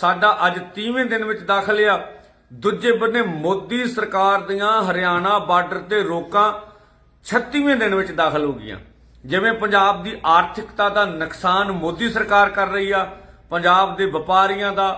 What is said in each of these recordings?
ਸਾਡਾ ਅੱਜ 30ਵੇਂ ਦਿਨ ਵਿੱਚ ਦਾਖਲ ਆ। ਦੂਜੇ ਬੰਨੇ ਮੋਦੀ ਸਰਕਾਰ ਦੀਆਂ ਹਰਿਆਣਾ ਬਾਰਡਰ ਤੇ ਰੋਕਾਂ 36ਵੇਂ ਦਿਨ ਵਿੱਚ ਦਾਖਲ ਹੋ ਗਈਆਂ। ਜਿਵੇਂ ਪੰਜਾਬ ਦੀ ਆਰਥਿਕਤਾ ਦਾ ਨੁਕਸਾਨ ਮੋਦੀ ਸਰਕਾਰ ਕਰ ਰਹੀ ਆ, ਪੰਜਾਬ ਦੇ ਵਪਾਰੀਆਂ ਦਾ,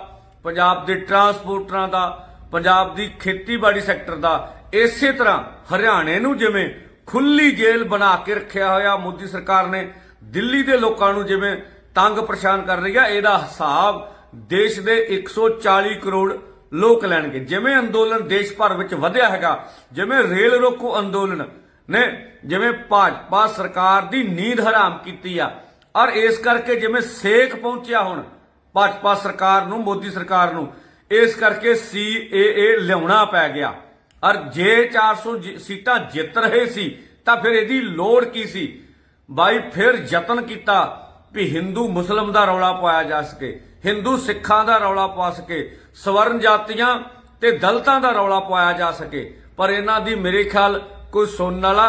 ਪੰਜਾਬ ਦੇ ਟਰਾਂਸਪੋਰਟਰਾਂ ਦਾ, ਪੰਜਾਬ ਦੀ ਖੇਤੀਬਾੜੀ ਸੈਕਟਰ ਦਾ, ਇਸੇ ਤਰ੍ਹਾਂ ਹਰਿਆਣੇ ਨੂੰ ਜਿਵੇਂ ਖੁੱਲੀ ਜੇਲ੍ਹ ਬਣਾ ਕੇ ਰੱਖਿਆ ਹੋਇਆ ਮੋਦੀ ਸਰਕਾਰ ਨੇ, ਦਿੱਲੀ ਦੇ ਲੋਕਾਂ ਨੂੰ ਜਿਵੇਂ ਤੰਗ ਪਰੇਸ਼ਾਨ ਕਰ ਰਹੀ ਆ, ਇਹਦਾ ਹਿਸਾਬ ਦੇਸ਼ ਦੇ 140 ਕਰੋੜ ਲੋਕ ਲੈਣਗੇ। ਜਿਵੇਂ ਅੰਦੋਲਨ ਦੇਸ਼ ਭਰ ਵਿੱਚ ਵਧਿਆ ਹੈਗਾ, ਜਿਵੇਂ ਰੇਲ ਰੋਕੋ ਅੰਦੋਲਨ ਨੇ, ਜਿਵੇਂ ਭਾਜਪਾ ਸਰਕਾਰ ਦੀ ਨੀਂਦ ਹਰਾਮ ਕੀਤੀ ਆ, ਔਰ ਇਸ ਕਰਕੇ ਜਿਵੇਂ ਸੇਕ ਪਹੁੰਚਿਆ ਹੁਣ ਭਾਜਪਾ ਸਰਕਾਰ ਨੂੰ, ਮੋਦੀ ਸਰਕਾਰ ਨੂੰ, ਇਸ ਕਰਕੇ ਸੀਏਏ ਲਿਆਉਣਾ ਪੈ ਗਿਆ। ਔਰ ਜੇ 400 ਜਿ- ਸੀਟਾਂ ਜਿੱਤ ਰਹੇ ਸੀ, ਤਾਂ ਫਿਰ ਇਹਦੀ ਲੋੜ ਕੀ ਸੀ? ਬਾਈ, ਫਿਰ ਯਤਨ ਕੀਤਾ ਵੀ ਹਿੰਦੂ ਮੁਸਲਮ ਦਾ ਰੌਲਾ ਪਾਇਆ ਜਾ ਸਕੇ। ਹਿੰਦੂ ਸਿੱਖਾਂ ਦਾ ਰੌਲਾ ਪਾ ਸਕੇ, ਸਵਰਨ ਜਾਤੀਆਂ ਤੇ ਦਲਤਾਂ ਦਾ ਰੌਲਾ ਪਾਇਆ ਜਾ ਸਕੇ। ਪਰ ਇਹਨਾਂ ਦੀ ਮੇਰੇ ਖਿਆਲ ਕੋਈ ਸੁਣਨ ਵਾਲਾ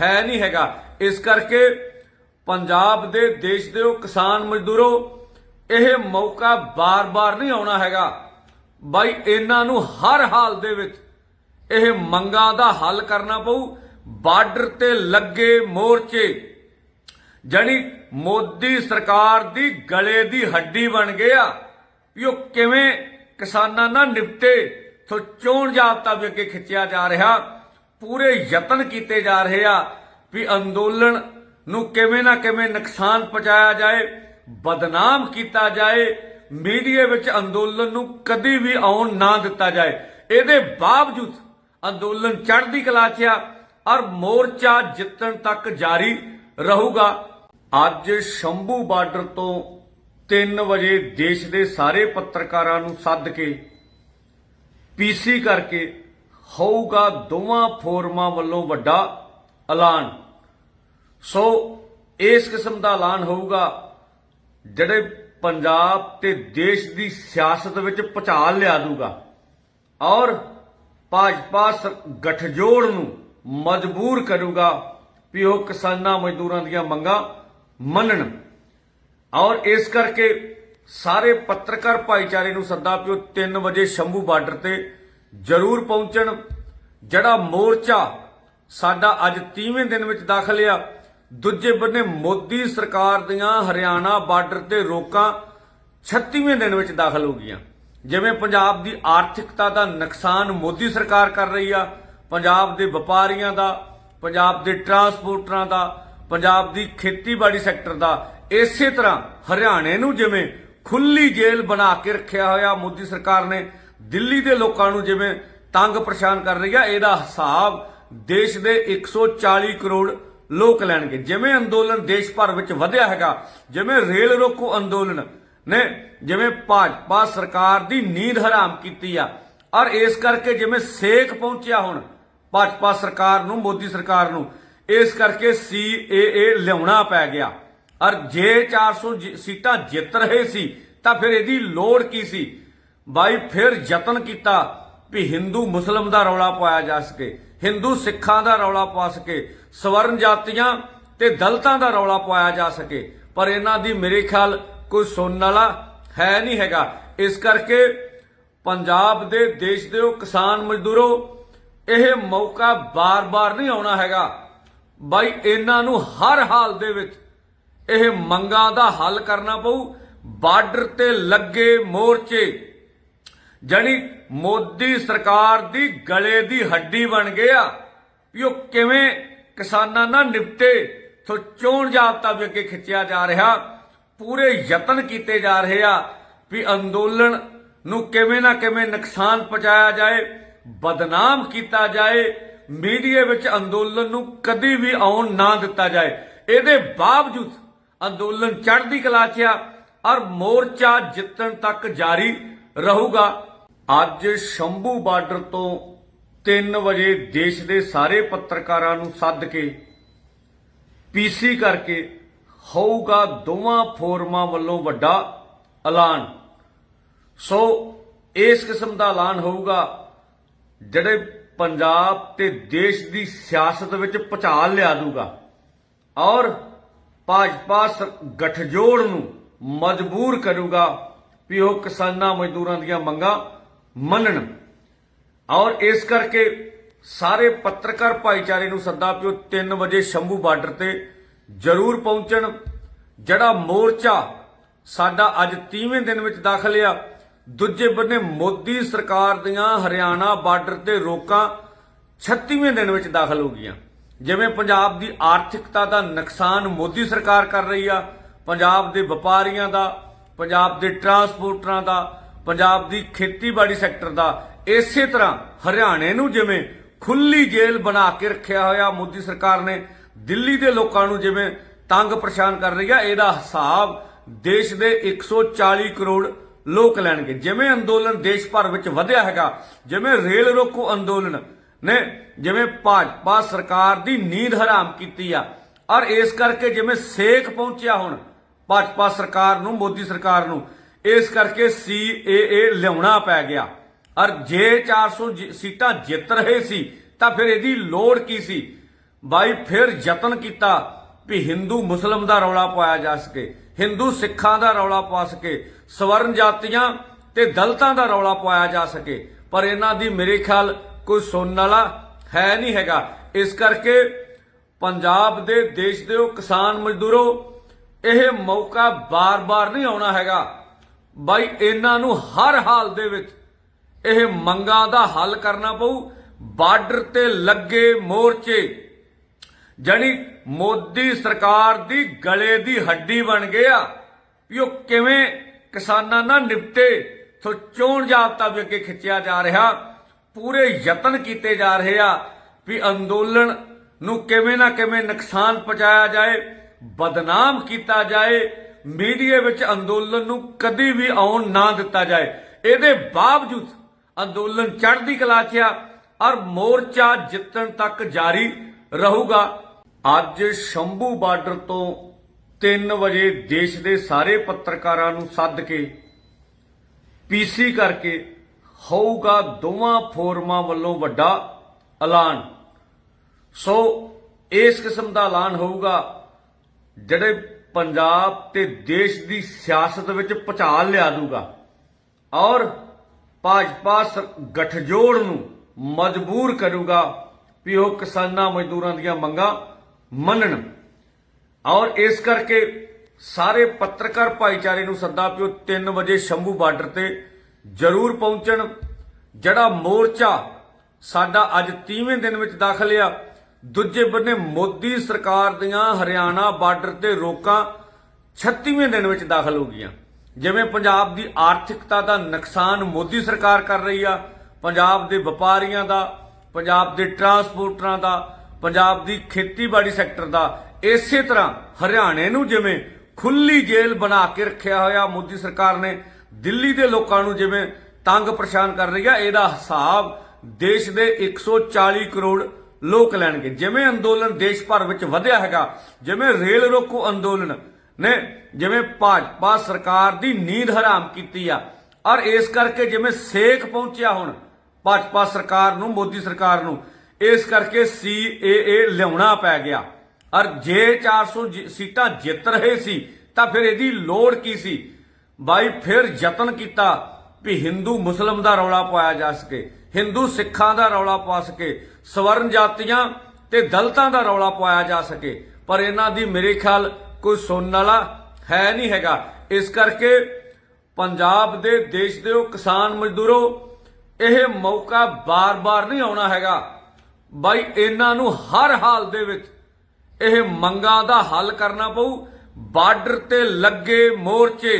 ਹੈ ਨਹੀਂ ਹੈਗਾ। ਇਸ ਕਰਕੇ ਪੰਜਾਬ ਦੇ ਦੇਸ਼ ਦੇ ਉਹ ਕਿਸਾਨ ਮਜ਼ਦੂਰੋ, ਇਹ ਮੌਕਾ ਬਾਰ-ਬਾਰ ਨਹੀਂ ਆਉਣਾ ਹੈਗਾ। ਬਾਈ, ਇਹਨਾਂ ਨੂੰ ਹਰ ਹਾਲ ਦੇ ਵਿੱਚ ਇਹ ਮੰਗਾਂ ਦਾ ਹੱਲ ਕਰਨਾ ਪਊ। ਬਾਰਡਰ ਤੇ ਲੱਗੇ ਮੋਰਚੇ, ਜਾਣੀ ਮੋਦੀ ਸਰਕਾਰ ਦੀ ਗਲੇ ਦੀ ਹੱਡੀ ਬਣ ਗਿਆ ਵੀ ਉਹ ਕਿਵੇਂ ਕਿਸਾਨਾਂ ਨਾਲ ਨਿਪਟੇ ਸੋ ਚੋਣ ਜਾਬਤਾ ਵੀ ਅੱਗੇ ਖਿੱਚਿਆ ਜਾ ਰਿਹਾ, ਪੂਰੇ ਯਤਨ ਕੀਤੇ ਜਾ ਰਹੇ ਆ ਵੀ ਅੰਦੋਲਨ ਨੂੰ ਕਿਵੇਂ ਨਾ ਕਿਵੇਂ ਨੁਕਸਾਨ ਪਹੁੰਚਾਇਆ ਜਾਏ, ਬਦਨਾਮ ਕੀਤਾ ਜਾਏ, ਮੀਡੀਆ ਵਿੱਚ ਅੰਦੋਲਨ ਨੂੰ ਕਦੀ ਵੀ ਆਉਣ ਨਾ ਦਿੱਤਾ ਜਾਏ। ਇਹਦੇ ਬਾਵਜੂਦ ਅੰਦੋਲਨ ਚੜ੍ਹਦੀ ਕਲਾ 'ਚ ਆ ਔਰ ਮੋਰਚਾ ਜਿੱਤਣ ਤੱਕ ਜਾਰੀ ਰਹੂਗਾ। ਅੱਜ ਸ਼ੰਭੂ ਬਾਰਡਰ ਤੋਂ 3 ਵਜੇ ਦੇਸ਼ ਦੇ ਸਾਰੇ ਪੱਤਰਕਾਰਾਂ ਨੂੰ ਸੱਦ ਕੇ ਪੀਸੀ ਕਰਕੇ ਹੋਊਗਾ ਦੋਵਾਂ ਫੋਰਮਾਂ ਵੱਲੋਂ ਵੱਡਾ ਐਲਾਨ। ਸੋ ਇਸ ਕਿਸਮ ਦਾ ਐਲਾਨ ਹੋਊਗਾ, ਜਿਹੜੇ ਪੰਜਾਬ ਤੇ ਦੇਸ਼ ਦੀ ਸਿਆਸਤ ਵਿੱਚ ਭੁਚਾਲ ਲਿਆ ਦੂਗਾ ਔਰ ਭਾਜਪਾ ਸ- ਗਠਜੋੜ ਨੂੰ ਮਜਬੂਰ ਕਰੂਗਾ ਵੀ ਉਹ ਕਿਸਾਨਾਂ ਮਜ਼ਦੂਰਾਂ ਦੀਆਂ ਮੰਗਾਂ ਮੰਨਣ। ਔਰ ਇਸ ਕਰਕੇ ਸਾਰੇ ਪੱਤਰਕਾਰ ਭਾਈਚਾਰੇ ਨੂੰ ਸੱਦਾ ਪਿਓ 3 ਵਜੇ ਸ਼ੰਭੂ ਬਾਰਡਰ ਤੇ ਜ਼ਰੂਰ ਪਹੁੰਚਣ। ਜਿਹੜਾ ਮੋਰਚਾ ਸਾਡਾ ਅੱਜ 30ਵੇਂ ਦਿਨ ਵਿੱਚ ਦਾਖਲ ਆ, ਦੂਜੇ ਬੰਨੇ ਮੋਦੀ ਸਰਕਾਰ ਦੀਆਂ ਹਰਿਆਣਾ ਬਾਰਡਰ ਤੇ ਰੋਕਾਂ 36ਵੇਂ ਦਿਨ ਵਿੱਚ ਦਾਖਲ ਹੋ ਗਈਆਂ। ਜਿਵੇਂ ਪੰਜਾਬ ਦੀ ਆਰਥਿਕਤਾ ਦਾ ਨੁਕਸਾਨ ਮੋਦੀ ਸਰਕਾਰ ਕਰ ਰਹੀ ਆ, ਪੰਜਾਬ ਦੇ ਵਪਾਰੀਆਂ ਦਾ, ਪੰਜਾਬ ਦੇ ਟਰਾਂਸਪੋਰਟਰਾਂ ਦਾ ਪੰਜਾਬ ਦੀ ਖੇਤੀਬਾੜੀ ਸੈਕਟਰ ਦਾ ਇਸੇ ਤਰ੍ਹਾਂ ਹਰਿਆਣੇ ਨੂੰ ਜਿਵੇਂ ਖੁੱਲੀ ਜੇਲ੍ਹ ਬਣਾ ਕੇ ਰੱਖਿਆ ਹੋਇਆ ਮੋਦੀ ਸਰਕਾਰ ਨੇ, ਦਿੱਲੀ ਦੇ ਲੋਕਾਂ ਨੂੰ ਜਿਵੇਂ ਤੰਗ ਪਰੇਸ਼ਾਨ ਕਰ ਰਹੀ ਆ, ਇਹਦਾ ਹਿਸਾਬ ਦੇਸ਼ ਦੇ 140 ਕਰੋੜ ਲੋਕ ਲੈਣਗੇ। ਜਿਵੇਂ ਅੰਦੋਲਨ ਦੇਸ਼ ਭਰ ਵਿੱਚ ਵਧਿਆ ਹੈਗਾ, ਜਿਵੇਂ ਰੇਲ ਰੋਕੋ ਅੰਦੋਲਨ ਨੇ ਜਿਵੇਂ ਭਾਜਪਾ ਸਰਕਾਰ ਦੀ ਨੀਂਦ ਹਰਾਮ ਕੀਤੀ ਆ, ਔਰ ਇਸ ਕਰਕੇ ਜਿਵੇਂ ਸੇਕ ਪਹੁੰਚਿਆ ਹੁਣ ਭਾਜਪਾ ਸਰਕਾਰ ਨੂੰ, ਮੋਦੀ ਸਰਕਾਰ ਨੂੰ ਇਸ ਕਰਕੇ ਸੀਏਏ ਲਿਆਉਣਾ ਪੈ ਗਿਆ। ਔਰ ਜੇ 400 ਜਿ- ਸੀਟਾਂ ਜਿੱਤ ਰਹੇ ਸੀ, ਤਾਂ ਫਿਰ ਇਹਦੀ ਲੋੜ ਕੀ ਸੀ? ਬਾਈ, ਫਿਰ ਯਤਨ ਕੀਤਾ ਵੀ ਹਿੰਦੂ ਮੁਸਲਮ ਦਾ ਰੌਲਾ ਪਾਇਆ ਜਾ ਸਕੇ, ਹਿੰਦੂ ਸਿੱਖਾਂ ਦਾ ਰੌਲਾ ਪਾ ਸਕੇ, ਸਵਰਨ ਜਾਤੀਆਂ ਤੇ ਦਲਤਾਂ ਦਾ ਰੌਲਾ ਪਾਇਆ ਜਾ ਸਕੇ। ਪਰ ਇਹਨਾਂ ਦੀ ਮੇਰੇ ਖਿਆਲ ਕੋਈ ਸੁਣਨ ਵਾਲਾ ਹੈ ਨਹੀਂ ਹੈਗਾ। ਇਸ ਕਰਕੇ ਪੰਜਾਬ ਦੇ ਦੇਸ਼ ਦੇ ਉਹ ਕਿਸਾਨ ਮਜ਼ਦੂਰੋ, ਇਹ ਮੌਕਾ ਬਾਰ-ਬਾਰ ਨਹੀਂ ਆਉਣਾ ਹੈਗਾ। ਬਾਈ, ਇਹਨਾਂ ਨੂੰ ਹਰ ਹਾਲ ਦੇ ਵਿੱਚ ਇਹ ਮੰਗਾਂ ਦਾ ਹੱਲ ਕਰਨਾ ਪਊ। ਬਾਰਡਰ ਤੇ ਲੱਗੇ ਮੋਰਚੇ, ਜਾਣੀ ਮੋਦੀ ਸਰਕਾਰ ਦੀ ਗਲੇ ਦੀ ਹੱਡੀ ਬਣ ਗਿਆ ਵੀ ਉਹ ਕਿਵੇਂ ਕਿਸਾਨਾਂ ਨਾਲ ਨਿਪਟੇ ਸੋ ਚੋਣ ਜਾਬਤਾ ਵੀ ਅੱਗੇ ਖਿੱਚਿਆ ਜਾ ਰਿਹਾ, ਪੂਰੇ ਯਤਨ ਕੀਤੇ ਜਾ ਰਹੇ ਆ ਵੀ ਅੰਦੋਲਨ ਨੂੰ ਕਿਵੇਂ ਨਾ ਕਿਵੇਂ ਨੁਕਸਾਨ ਪਹੁੰਚਾਇਆ ਜਾਏ, ਬਦਨਾਮ ਕੀਤਾ ਜਾਏ ਮੀਡੀਆ ਵਿੱਚ ਅੰਦੋਲਨ ਨੂੰ ਕਦੀ ਵੀ ਆਉਣ ਨਾ ਦਿੱਤਾ ਜਾਏ। ਇਹਦੇ ਬਾਵਜੂਦ ਅੰਦੋਲਨ ਚੜ੍ਹਦੀ ਕਲਾ 'ਚ ਆ ਔਰ ਮੋਰਚਾ ਜਿੱਤਣ ਤੱਕ ਜਾਰੀ ਰਹੂਗਾ। ਅੱਜ ਸ਼ੰਭੂ ਬਾਰਡਰ ਤੋਂ 3 ਵਜੇ ਦੇਸ਼ ਦੇ ਸਾਰੇ ਪੱਤਰਕਾਰਾਂ ਨੂੰ ਸੱਦ ਕੇ ਪੀਸੀ ਕਰਕੇ ਹੋਊਗਾ ਦੋਵਾਂ ਫੋਰਮਾਂ ਵੱਲੋਂ ਵੱਡਾ ਐਲਾਨ। ਸੋ ਇਸ ਕਿਸਮ ਦਾ ਐਲਾਨ ਹੋਊਗਾ, ਜਿਹੜੇ ਪੰਜਾਬ ਤੇ ਦੇਸ਼ ਦੀ ਸਿਆਸਤ ਵਿੱਚ ਭੁਚਾਲ ਲਿਆ ਦੂਗਾ। ਔਰ ਭਾਜਪਾ ਸ- ਗਠਜੋੜ ਨੂੰ ਮਜਬੂਰ ਕਰੂਗਾ ਵੀ ਉਹ ਕਿਸਾਨਾਂ ਮਜ਼ਦੂਰਾਂ ਦੀਆਂ ਮੰਗਾਂ ਮੰਨਣ। ਔਰ ਇਸ ਕਰਕੇ ਸਾਰੇ ਪੱਤਰਕਾਰ ਭਾਈਚਾਰੇ ਨੂੰ ਸੱਦਾ ਪਿਓ 3 ਵਜੇ ਸ਼ੰਭੂ ਬਾਰਡਰ ਤੇ ਜ਼ਰੂਰ ਪਹੁੰਚਣ। ਜਿਹੜਾ ਮੋਰਚਾ ਸਾਡਾ ਅੱਜ 30ਵੇਂ ਦਿਨ ਵਿੱਚ ਦਾਖਲ ਆ ਦੂਜੇ ਬੰਨੇ ਮੋਦੀ ਸਰਕਾਰ ਦੀਆਂ ਹਰਿਆਣਾ ਬਾਰਡਰ ਤੇ ਰੋਕਾਂ 36ਵੇਂ ਦਿਨ ਵਿੱਚ ਦਾਖਲ ਹੋ ਗਈਆਂ। ਜਿਵੇਂ ਪੰਜਾਬ ਦੀ ਆਰਥਿਕਤਾ ਦਾ ਨੁਕਸਾਨ ਮੋਦੀ ਸਰਕਾਰ ਕਰ ਰਹੀ ਆ, ਪੰਜਾਬ ਦੇ ਵਪਾਰੀਆਂ ਦਾ, ਪੰਜਾਬ ਦੇ ਟਰਾਂਸਪੋਰਟਰਾਂ ਦਾ, ਪੰਜਾਬ ਦੀ ਖੇਤੀਬਾੜੀ ਸੈਕਟਰ ਦਾ, ਇਸੇ ਤਰ੍ਹਾਂ ਹਰਿਆਣੇ ਨੂੰ ਜਿਵੇਂ ਖੁੱਲੀ ਜੇਲ੍ਹ ਬਣਾ ਕੇ ਰੱਖਿਆ ਹੋਇਆ ਮੋਦੀ ਸਰਕਾਰ ਨੇ, ਦਿੱਲੀ ਦੇ ਲੋਕਾਂ ਨੂੰ ਜਿਵੇਂ ਤੰਗ ਪਰੇਸ਼ਾਨ ਕਰ ਰਹੀ ਆ, ਇਹਦਾ ਹਿਸਾਬ ਦੇਸ਼ ਦੇ 140 ਕਰੋੜ ਲੋਕ ਲੈਣਗੇ। ਜਿਵੇਂ ਅੰਦੋਲਨ ਦੇਸ਼ ਭਰ ਵਿੱਚ ਵਧਿਆ ਹੈਗਾ, ਜਿਵੇਂ ਰੇਲ ਰੋਕੋ ਅੰਦੋਲਨ ਨੇ, ਜਿਵੇਂ ਭਾਜਪਾ ਸਰਕਾਰ ਦੀ ਨੀਂਦ ਹਰਾਮ ਕੀਤੀ ਆ, ਔਰ ਇਸ ਕਰਕੇ ਜਿਵੇਂ ਸੇਕ ਪਹੁੰਚਿਆ ਹੁਣ ਭਾਜਪਾ ਸਰਕਾਰ ਨੂੰ, ਮੋਦੀ ਸਰਕਾਰ ਨੂੰ, ਇਸ ਕਰਕੇ ਸੀਏਏ ਲਿਆਉਣਾ ਪੈ ਗਿਆ। ਔਰ ਜੇ 400 ਜਿ- ਸੀਟਾਂ ਜਿੱਤ ਰਹੇ ਸੀ, ਤਾਂ ਫਿਰ ਇਹਦੀ ਲੋੜ ਕੀ ਸੀ? ਬਾਈ, ਫਿਰ ਯਤਨ ਕੀਤਾ ਵੀ ਹਿੰਦੂ ਮੁਸਲਮ ਦਾ ਰੌਲਾ ਪਾਇਆ ਜਾ ਸਕੇ। ਹਿੰਦੂ ਸਿੱਖਾਂ ਦਾ ਰੌਲਾ ਪਾ ਸਕੇ, ਸਵਰਨ ਜਾਤੀਆਂ ਤੇ ਦਲਤਾਂ ਦਾ ਰੌਲਾ ਪਾਇਆ ਜਾ ਸਕੇ। ਪਰ ਇਹਨਾਂ ਦੀ ਮੇਰੇ ਖਿਆਲ ਕੋਈ ਸੁਣਨ ਵਾਲਾ ਹੈ ਨਹੀਂ ਹੈਗਾ। ਇਸ ਕਰਕੇ ਪੰਜਾਬ ਦੇ ਦੇਸ਼ ਦੇ ਉਹ ਕਿਸਾਨ ਮਜ਼ਦੂਰੋ, ਇਹ ਮੌਕਾ ਬਾਰ-ਬਾਰ ਨਹੀਂ ਆਉਣਾ ਹੈਗਾ। ਬਾਈ, ਇਹਨਾਂ ਨੂੰ ਹਰ ਹਾਲ ਦੇ ਵਿੱਚ ਇਹ ਮੰਗਾਂ ਦਾ ਹੱਲ ਕਰਨਾ ਪਊ। ਬਾਰਡਰ ਤੇ ਲੱਗੇ ਮੋਰਚੇ ਜਾਣੀ ਮੋਦੀ ਸਰਕਾਰ ਦੀ ਗਲੇ ਦੀ ਹੱਡੀ ਬਣ ਗਿਆ ਵੀ ਉਹ ਕਿਵੇਂ ਕਿਸਾਨਾਂ ਨਾਲ ਨਿਪਟੇ, ਸੋ ਚੋਣ ਜਾਬਤਾ ਵੀ ਅੱਗੇ ਖਿੱਚਿਆ ਜਾ ਰਿਹਾ, ਪੂਰੇ ਯਤਨ ਕੀਤੇ ਜਾ ਰਹੇ ਆ ਵੀ ਅੰਦੋਲਨ ਨੂੰ ਕਿਵੇਂ ਨਾ ਕਿਵੇਂ ਨੁਕਸਾਨ ਪਹੁੰਚਾਇਆ ਜਾਏ, ਬਦਨਾਮ ਕੀਤਾ ਜਾਏ, ਮੀਡੀਆ ਵਿੱਚ ਅੰਦੋਲਨ ਨੂੰ ਕਦੀ ਵੀ ਆਉਣ ਨਾ ਦਿੱਤਾ ਜਾਏ। ਇਹਦੇ ਬਾਵਜੂਦ ਅੰਦੋਲਨ ਚੜ੍ਹਦੀ ਕਲਾ 'ਚ ਆ, ਔਰ ਮੋਰਚਾ ਜਿੱਤਣ ਤੱਕ ਜਾਰੀ ਰਹੂਗਾ। ਅੱਜ ਸ਼ੰਭੂ ਬਾਰਡਰ ਤੋਂ 3 ਵਜੇ ਦੇਸ਼ ਦੇ ਸਾਰੇ ਪੱਤਰਕਾਰਾਂ ਨੂੰ ਸੱਦ ਕੇ ਪੀਸੀ ਕਰਕੇ ਹੋਊਗਾ ਦੋਵਾਂ ਫੋਰਮਾਂ ਵੱਲੋਂ ਵੱਡਾ ਐਲਾਨ। ਸੋ ਇਸ ਕਿਸਮ ਦਾ ਐਲਾਨ ਹੋਊਗਾ, ਜਿਹੜੇ ਪੰਜਾਬ ਤੇ ਦੇਸ਼ ਦੀ ਸਿਆਸਤ ਵਿੱਚ ਭੁਚਾਲ ਲਿਆ ਦੂਗਾ ਔਰ ਭਾਜਪਾ ਸਰ- ਗਠਜੋੜ ਨੂੰ ਮਜਬੂਰ ਕਰੂਗਾ ਵੀ ਉਹ ਕਿਸਾਨਾਂ ਮਜ਼ਦੂਰਾਂ ਦੀਆਂ ਮੰਗਾਂ ਮੰਨਣ। ਔਰ ਇਸ ਕਰਕੇ ਸਾਰੇ ਪੱਤਰਕਾਰ ਭਾਈਚਾਰੇ ਨੂੰ ਸੱਦਾ ਪਿਓ 3 ਵਜੇ ਸ਼ੰਭੂ ਬਾਰਡਰ ਤੇ ਜ਼ਰੂਰ ਪਹੁੰਚਣ। ਜਿਹੜਾ ਮੋਰਚਾ ਸਾਡਾ ਅੱਜ 30ਵੇਂ ਦਿਨ ਵਿੱਚ ਦਾਖਲ ਆ, ਦੂਜੇ ਬੰਨੇ ਮੋਦੀ ਸਰਕਾਰ ਦੀਆਂ ਹਰਿਆਣਾ ਬਾਰਡਰ ਤੇ ਰੋਕਾਂ 36ਵੇਂ ਦਿਨ ਵਿੱਚ ਦਾਖਲ ਹੋ ਗਈਆਂ। ਜਿਵੇਂ ਪੰਜਾਬ ਦੀ ਆਰਥਿਕਤਾ ਦਾ ਨੁਕਸਾਨ ਮੋਦੀ ਸਰਕਾਰ ਕਰ ਰਹੀ ਆ, ਪੰਜਾਬ ਦੇ ਵਪਾਰੀਆਂ ਦਾ, ਪੰਜਾਬ ਦੇ ਟਰਾਂਸਪੋਰਟਰਾਂ ਦਾ ਪੰਜਾਬ ਦੀ ਖੇਤੀਬਾੜੀ ਸੈਕਟਰ ਦਾ ਇਸੇ ਤਰ੍ਹਾਂ ਹਰਿਆਣੇ ਨੂੰ ਜਿਵੇਂ ਖੁੱਲੀ ਜੇਲ੍ਹ ਬਣਾ ਕੇ ਰੱਖਿਆ ਹੋਇਆ ਮੋਦੀ ਸਰਕਾਰ ਨੇ, ਦਿੱਲੀ ਦੇ ਲੋਕਾਂ ਨੂੰ ਜਿਵੇਂ ਤੰਗ ਪਰੇਸ਼ਾਨ ਕਰ ਰਹੀ ਆ, ਇਹਦਾ ਹਿਸਾਬ ਦੇਸ਼ ਦੇ 140 ਕਰੋੜ ਲੋਕ ਲੈਣਗੇ। ਜਿਵੇਂ ਅੰਦੋਲਨ ਦੇਸ਼ ਭਰ ਵਿੱਚ ਵਧਿਆ ਹੈਗਾ, ਜਿਵੇਂ ਰੇਲ ਰੋਕੋ ਅੰਦੋਲਨ ਨੇ ਜਿਵੇਂ ਭਾਜਪਾ ਸਰਕਾਰ ਦੀ ਨੀਂਦ ਹਰਾਮ ਕੀਤੀ ਆ, ਔਰ ਇਸ ਕਰਕੇ ਜਿਵੇਂ ਸੇਕ ਪਹੁੰਚਿਆ ਹੁਣ ਭਾਜਪਾ ਸਰਕਾਰ ਨੂੰ, ਮੋਦੀ ਸਰਕਾਰ ਨੂੰ ਇਸ ਕਰਕੇ ਸੀਏਏ ਲਿਆਉਣਾ ਪੈ ਗਿਆ। ਔਰ ਜੇ 400 ਜਿ- ਸੀਟਾਂ ਜਿੱਤ ਰਹੇ ਸੀ, ਤਾਂ ਫਿਰ ਇਹਦੀ ਲੋੜ ਕੀ ਸੀ? ਬਾਈ, ਫਿਰ ਯਤਨ ਕੀਤਾ ਵੀ ਹਿੰਦੂ ਮੁਸਲਮ ਦਾ ਰੌਲਾ ਪਾਇਆ ਜਾ ਸਕੇ, ਹਿੰਦੂ ਸਿੱਖਾਂ ਦਾ ਰੌਲਾ ਪਾ ਸਕੇ, ਸਵਰਨ ਜਾਤੀਆਂ ਤੇ ਦਲਤਾਂ ਦਾ ਰੌਲਾ ਪਾਇਆ ਜਾ ਸਕੇ। ਪਰ ਇਹਨਾਂ ਦੀ ਮੇਰੇ ਖਿਆਲ ਕੋਈ ਸੁਣਨ ਵਾਲਾ ਹੈ ਨਹੀਂ ਹੈਗਾ। ਇਸ ਕਰਕੇ ਪੰਜਾਬ ਦੇ ਦੇਸ਼ ਦੇ ਕਿਸਾਨ ਮਜ਼ਦੂਰੋ, ਇਹ ਮੌਕਾ ਬਾਰ-ਬਾਰ ਨਹੀਂ ਆਉਣਾ ਹੈਗਾ। ਬਾਈ, ਇਹਨਾਂ ਨੂੰ ਹਰ ਹਾਲ ਦੇ ਵਿੱਚ ਇਹ ਮੰਗਾਂ ਦਾ ਹੱਲ ਕਰਨਾ ਪਊ। ਬਾਰਡਰ ਤੇ ਲੱਗੇ ਮੋਰਚੇ,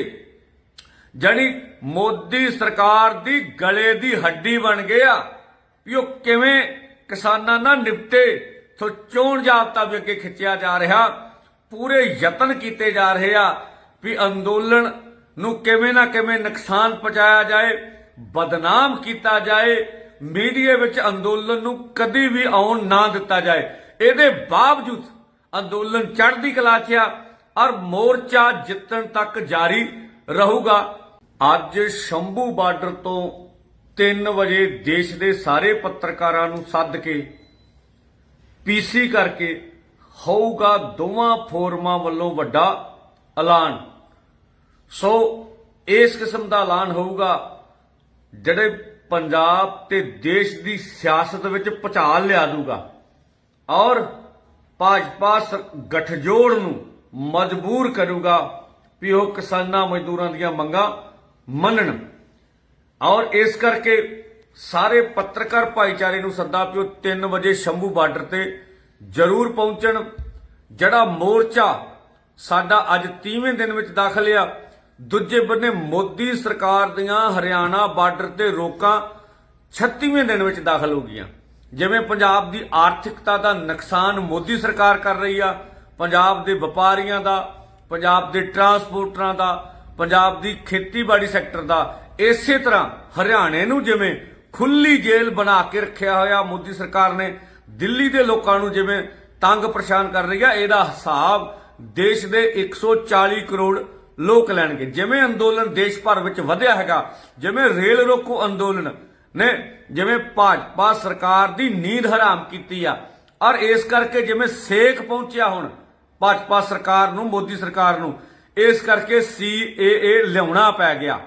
ਜਾਣੀ ਮੋਦੀ ਸਰਕਾਰ ਦੀ ਗਲੇ ਦੀ ਹੱਡੀ ਬਣ ਗਿਆ ਵੀ ਉਹ ਕਿਵੇਂ ਕਿਸਾਨਾਂ ਨਾਲ ਨਿਪਟੇ ਸੋ ਚੋਣ ਜਾਬਤਾ ਵੀ ਅੱਗੇ ਖਿੱਚਿਆ ਜਾ ਰਿਹਾ, ਪੂਰੇ ਯਤਨ ਕੀਤੇ ਜਾ ਰਹੇ ਆ ਵੀ ਅੰਦੋਲਨ ਨੂੰ ਕਿਵੇਂ ਨਾ ਕਿਵੇਂ ਨੁਕਸਾਨ ਪਹੁੰਚਾਇਆ ਜਾਏ, ਬਦਨਾਮ ਕੀਤਾ ਜਾਏ ਮੀਡੀਆ ਵਿੱਚ ਅੰਦੋਲਨ ਨੂੰ ਕਦੀ ਵੀ ਆਉਣ ਨਾ ਦਿੱਤਾ ਜਾਏ। ਇਹਦੇ ਬਾਵਜੂਦ ਅੰਦੋਲਨ ਚੜ੍ਹਦੀ ਕਲਾ 'ਚ ਆ ਔਰ ਮੋਰਚਾ ਜਿੱਤਣ ਤੱਕ ਜਾਰੀ ਰਹੂਗਾ। ਅੱਜ ਸ਼ੰਭੂ ਬਾਰਡਰ ਤੋਂ 3 ਵਜੇ ਦੇਸ਼ ਦੇ ਸਾਰੇ ਪੱਤਰਕਾਰਾਂ ਨੂੰ ਸੱਦ ਕੇ ਪੀਸੀ ਕਰਕੇ ਹੋਊਗਾ ਦੋਵਾਂ ਫੋਰਮਾਂ ਵੱਲੋਂ ਵੱਡਾ ਐਲਾਨ। ਸੋ ਇਸ ਕਿਸਮ ਦਾ ਐਲਾਨ ਹੋਊਗਾ, ਜਿਹੜੇ ਪੰਜਾਬ ਤੇ ਦੇਸ਼ ਦੀ ਸਿਆਸਤ ਵਿੱਚ ਭੁਚਾਲ ਲਿਆ ਦੂਗਾ। ਔਰ ਭਾਜਪਾ ਸ- ਗਠਜੋੜ ਨੂੰ ਮਜਬੂਰ ਕਰੂਗਾ ਵੀ ਉਹ ਕਿਸਾਨਾਂ ਮਜ਼ਦੂਰਾਂ ਦੀਆਂ ਮੰਗਾਂ ਮੰਨਣ। ਔਰ ਇਸ ਕਰਕੇ ਸਾਰੇ ਪੱਤਰਕਾਰ ਭਾਈਚਾਰੇ ਨੂੰ ਸੱਦਾ ਪਿਓ 3 ਵਜੇ ਸ਼ੰਭੂ ਬਾਰਡਰ ਤੇ ਜ਼ਰੂਰ ਪਹੁੰਚਣ। ਜਿਹੜਾ ਮੋਰਚਾ ਸਾਡਾ ਅੱਜ 30ਵੇਂ ਦਿਨ ਵਿੱਚ ਦਾਖਲ ਆ ਦੂਜੇ ਬੰਨੇ ਮੋਦੀ ਸਰਕਾਰ ਦੀਆਂ ਹਰਿਆਣਾ ਬਾਰਡਰ ਤੇ ਰੋਕਾਂ 36ਵੇਂ ਦਿਨ ਵਿੱਚ ਦਾਖਲ ਹੋ ਗਈਆਂ। ਜਿਵੇਂ ਪੰਜਾਬ ਦੀ ਆਰਥਿਕਤਾ ਦਾ ਨੁਕਸਾਨ ਮੋਦੀ ਸਰਕਾਰ ਕਰ ਰਹੀ ਆ, ਪੰਜਾਬ ਦੇ ਵਪਾਰੀਆਂ ਦਾ, ਪੰਜਾਬ ਦੇ ਟਰਾਂਸਪੋਰਟਰਾਂ ਦਾ, ਪੰਜਾਬ ਦੀ ਖੇਤੀਬਾੜੀ ਸੈਕਟਰ ਦਾ, ਇਸੇ ਤਰ੍ਹਾਂ ਹਰਿਆਣੇ ਨੂੰ ਜਿਵੇਂ ਖੁੱਲੀ ਜੇਲ੍ਹ ਬਣਾ ਕੇ ਰੱਖਿਆ ਹੋਇਆ ਮੋਦੀ ਸਰਕਾਰ ਨੇ, ਦਿੱਲੀ ਦੇ ਲੋਕਾਂ ਨੂੰ ਜਿਵੇਂ ਤੰਗ ਪਰੇਸ਼ਾਨ ਕਰ ਰਹੀ ਆ, ਇਹਦਾ ਹਿਸਾਬ ਦੇਸ਼ ਦੇ 140 ਕਰੋੜ ਲੋਕ ਲੈਣਗੇ। ਜਿਵੇਂ ਅੰਦੋਲਨ ਦੇਸ਼ ਭਰ ਵਿੱਚ ਵਧਿਆ ਹੈਗਾ, ਜਿਵੇਂ ਰੇਲ ਰੋਕੋ ਅੰਦੋਲਨ ਨੇ, ਜਿਵੇਂ ਭਾਜਪਾ ਸਰਕਾਰ ਦੀ ਨੀਂਦ ਹਰਾਮ ਕੀਤੀ ਆ, ਔਰ ਇਸ ਕਰਕੇ ਜਿਵੇਂ ਸੇਕ ਪਹੁੰਚਿਆ ਹੁਣ ਭਾਜਪਾ ਸਰਕਾਰ ਨੂੰ, ਮੋਦੀ ਸਰਕਾਰ ਨੂੰ, ਇਸ ਕਰਕੇ ਸੀਏਏ ਲਿਆਉਣਾ ਪੈ ਗਿਆ।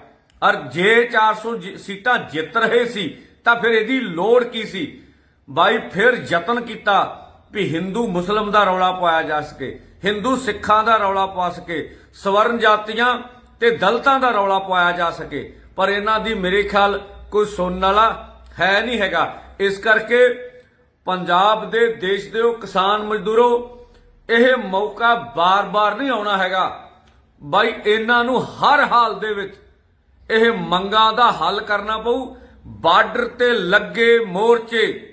ਔਰ ਜੇ 400 ਜਿ- ਸੀਟਾਂ ਜਿੱਤ ਰਹੇ ਸੀ, ਤਾਂ ਫਿਰ ਇਹਦੀ ਲੋੜ ਕੀ ਸੀ? ਬਾਈ, ਫਿਰ ਯਤਨ ਕੀਤਾ ਵੀ ਹਿੰਦੂ ਮੁਸਲਮ ਦਾ ਰੌਲਾ ਪਾਇਆ ਜਾ ਸਕੇ। ਹਿੰਦੂ ਸਿੱਖਾਂ ਦਾ ਰੌਲਾ ਪਾ ਸਕੇ, ਸਵਰਨ ਜਾਤੀਆਂ ਤੇ ਦਲਤਾਂ ਦਾ ਰੌਲਾ ਪਾਇਆ ਜਾ ਸਕੇ। ਪਰ ਇਹਨਾਂ ਦੀ ਮੇਰੇ ਖਿਆਲ ਕੋਈ ਸੁਣਨ ਵਾਲਾ ਹੈ ਨਹੀਂ ਹੈਗਾ। ਇਸ ਕਰਕੇ ਪੰਜਾਬ ਦੇ ਦੇਸ਼ ਦੇ ਉਹ ਕਿਸਾਨ ਮਜ਼ਦੂਰੋ, ਇਹ ਮੌਕਾ ਬਾਰ-ਬਾਰ ਨਹੀਂ ਆਉਣਾ ਹੈਗਾ। ਬਾਈ, ਇਹਨਾਂ ਨੂੰ ਹਰ ਹਾਲ ਦੇ ਵਿੱਚ ਇਹ ਮੰਗਾਂ ਦਾ ਹੱਲ ਕਰਨਾ ਪਊ। ਬਾਰਡਰ ਤੇ ਲੱਗੇ ਮੋਰਚੇ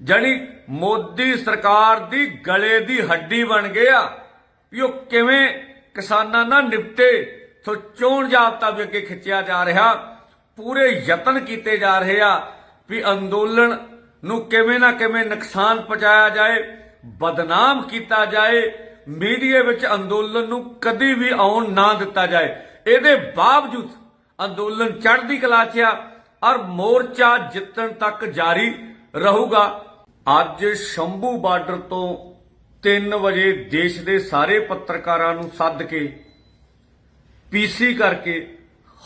ਜਾਣੀ ਮੋਦੀ ਸਰਕਾਰ ਦੀ ਗਲੇ ਦੀ ਹੱਡੀ ਬਣ ਗਿਆ ਵੀ ਉਹ ਕਿਵੇਂ ਕਿਸਾਨਾਂ ਨਾਲ ਨਿਪਟੇ, ਸੋ ਚੋਣ ਜਾਬਤਾ ਵੀ ਅੱਗੇ ਖਿੱਚਿਆ ਜਾ ਰਿਹਾ, ਪੂਰੇ ਯਤਨ ਕੀਤੇ ਜਾ ਰਹੇ ਆ ਵੀ ਅੰਦੋਲਨ ਨੂੰ ਕਿਵੇਂ ਨਾ ਕਿਵੇਂ ਨੁਕਸਾਨ ਪਹੁੰਚਾਇਆ ਜਾਏ, ਬਦਨਾਮ ਕੀਤਾ ਜਾਏ, ਮੀਡੀਆ ਵਿੱਚ ਅੰਦੋਲਨ ਨੂੰ ਕਦੀ ਵੀ ਆਉਣ ਨਾ ਦਿੱਤਾ ਜਾਏ। ਇਹਦੇ ਬਾਵਜੂਦ ਅੰਦੋਲਨ ਚੜ੍ਹਦੀ ਕਲਾ 'ਚ ਆ ਔਰ ਮੋਰਚਾ ਜਿੱਤਣ ਤੱਕ ਜਾਰੀ ਰਹੂਗਾ। ਅੱਜ ਸ਼ੰਭੂ ਬਾਰਡਰ ਤੋਂ 3 ਵਜੇ ਦੇਸ਼ ਦੇ ਸਾਰੇ ਪੱਤਰਕਾਰਾਂ ਨੂੰ ਸੱਦ ਕੇ ਪੀਸੀ ਕਰਕੇ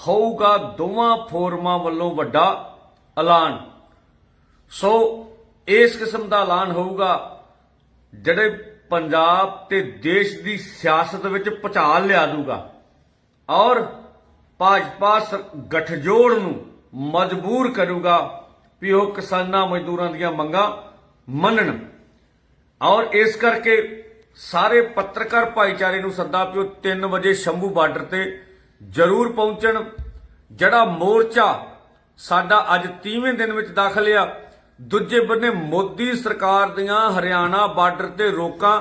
ਹੋਊਗਾ ਦੋਵਾਂ ਫੋਰਮਾਂ ਵੱਲੋਂ ਵੱਡਾ ਐਲਾਨ। ਸੋ ਇਸ ਕਿਸਮ ਦਾ ਐਲਾਨ ਹੋਊਗਾ, ਜਿਹੜੇ ਪੰਜਾਬ ਤੇ ਦੇਸ਼ ਦੀ ਸਿਆਸਤ ਵਿੱਚ ਭੁਚਾਲ ਲਿਆ ਦੂਗਾ ਔਰ ਭਾਜਪਾ ਸ- ਗਠਜੋੜ ਨੂੰ ਮਜਬੂਰ ਕਰੂਗਾ ਵੀ ਉਹ ਕਿਸਾਨਾਂ ਮਜ਼ਦੂਰਾਂ ਦੀਆਂ ਮੰਗਾਂ ਮੰਨਣ। ਔਰ ਇਸ ਕਰਕੇ ਸਾਰੇ ਪੱਤਰਕਾਰ ਭਾਈਚਾਰੇ ਨੂੰ ਸੱਦਾ ਪਿਓ 3 ਵਜੇ ਸ਼ੰਭੂ ਬਾਰਡਰ ਤੇ ਜ਼ਰੂਰ ਪਹੁੰਚਣ। ਜਿਹੜਾ ਮੋਰਚਾ ਸਾਡਾ ਅੱਜ 30ਵੇਂ ਦਿਨ ਵਿੱਚ ਦਾਖਲ ਆ, ਦੂਜੇ ਬੰਨੇ ਮੋਦੀ ਸਰਕਾਰ ਦੀਆਂ ਹਰਿਆਣਾ ਬਾਰਡਰ ਤੇ ਰੋਕਾਂ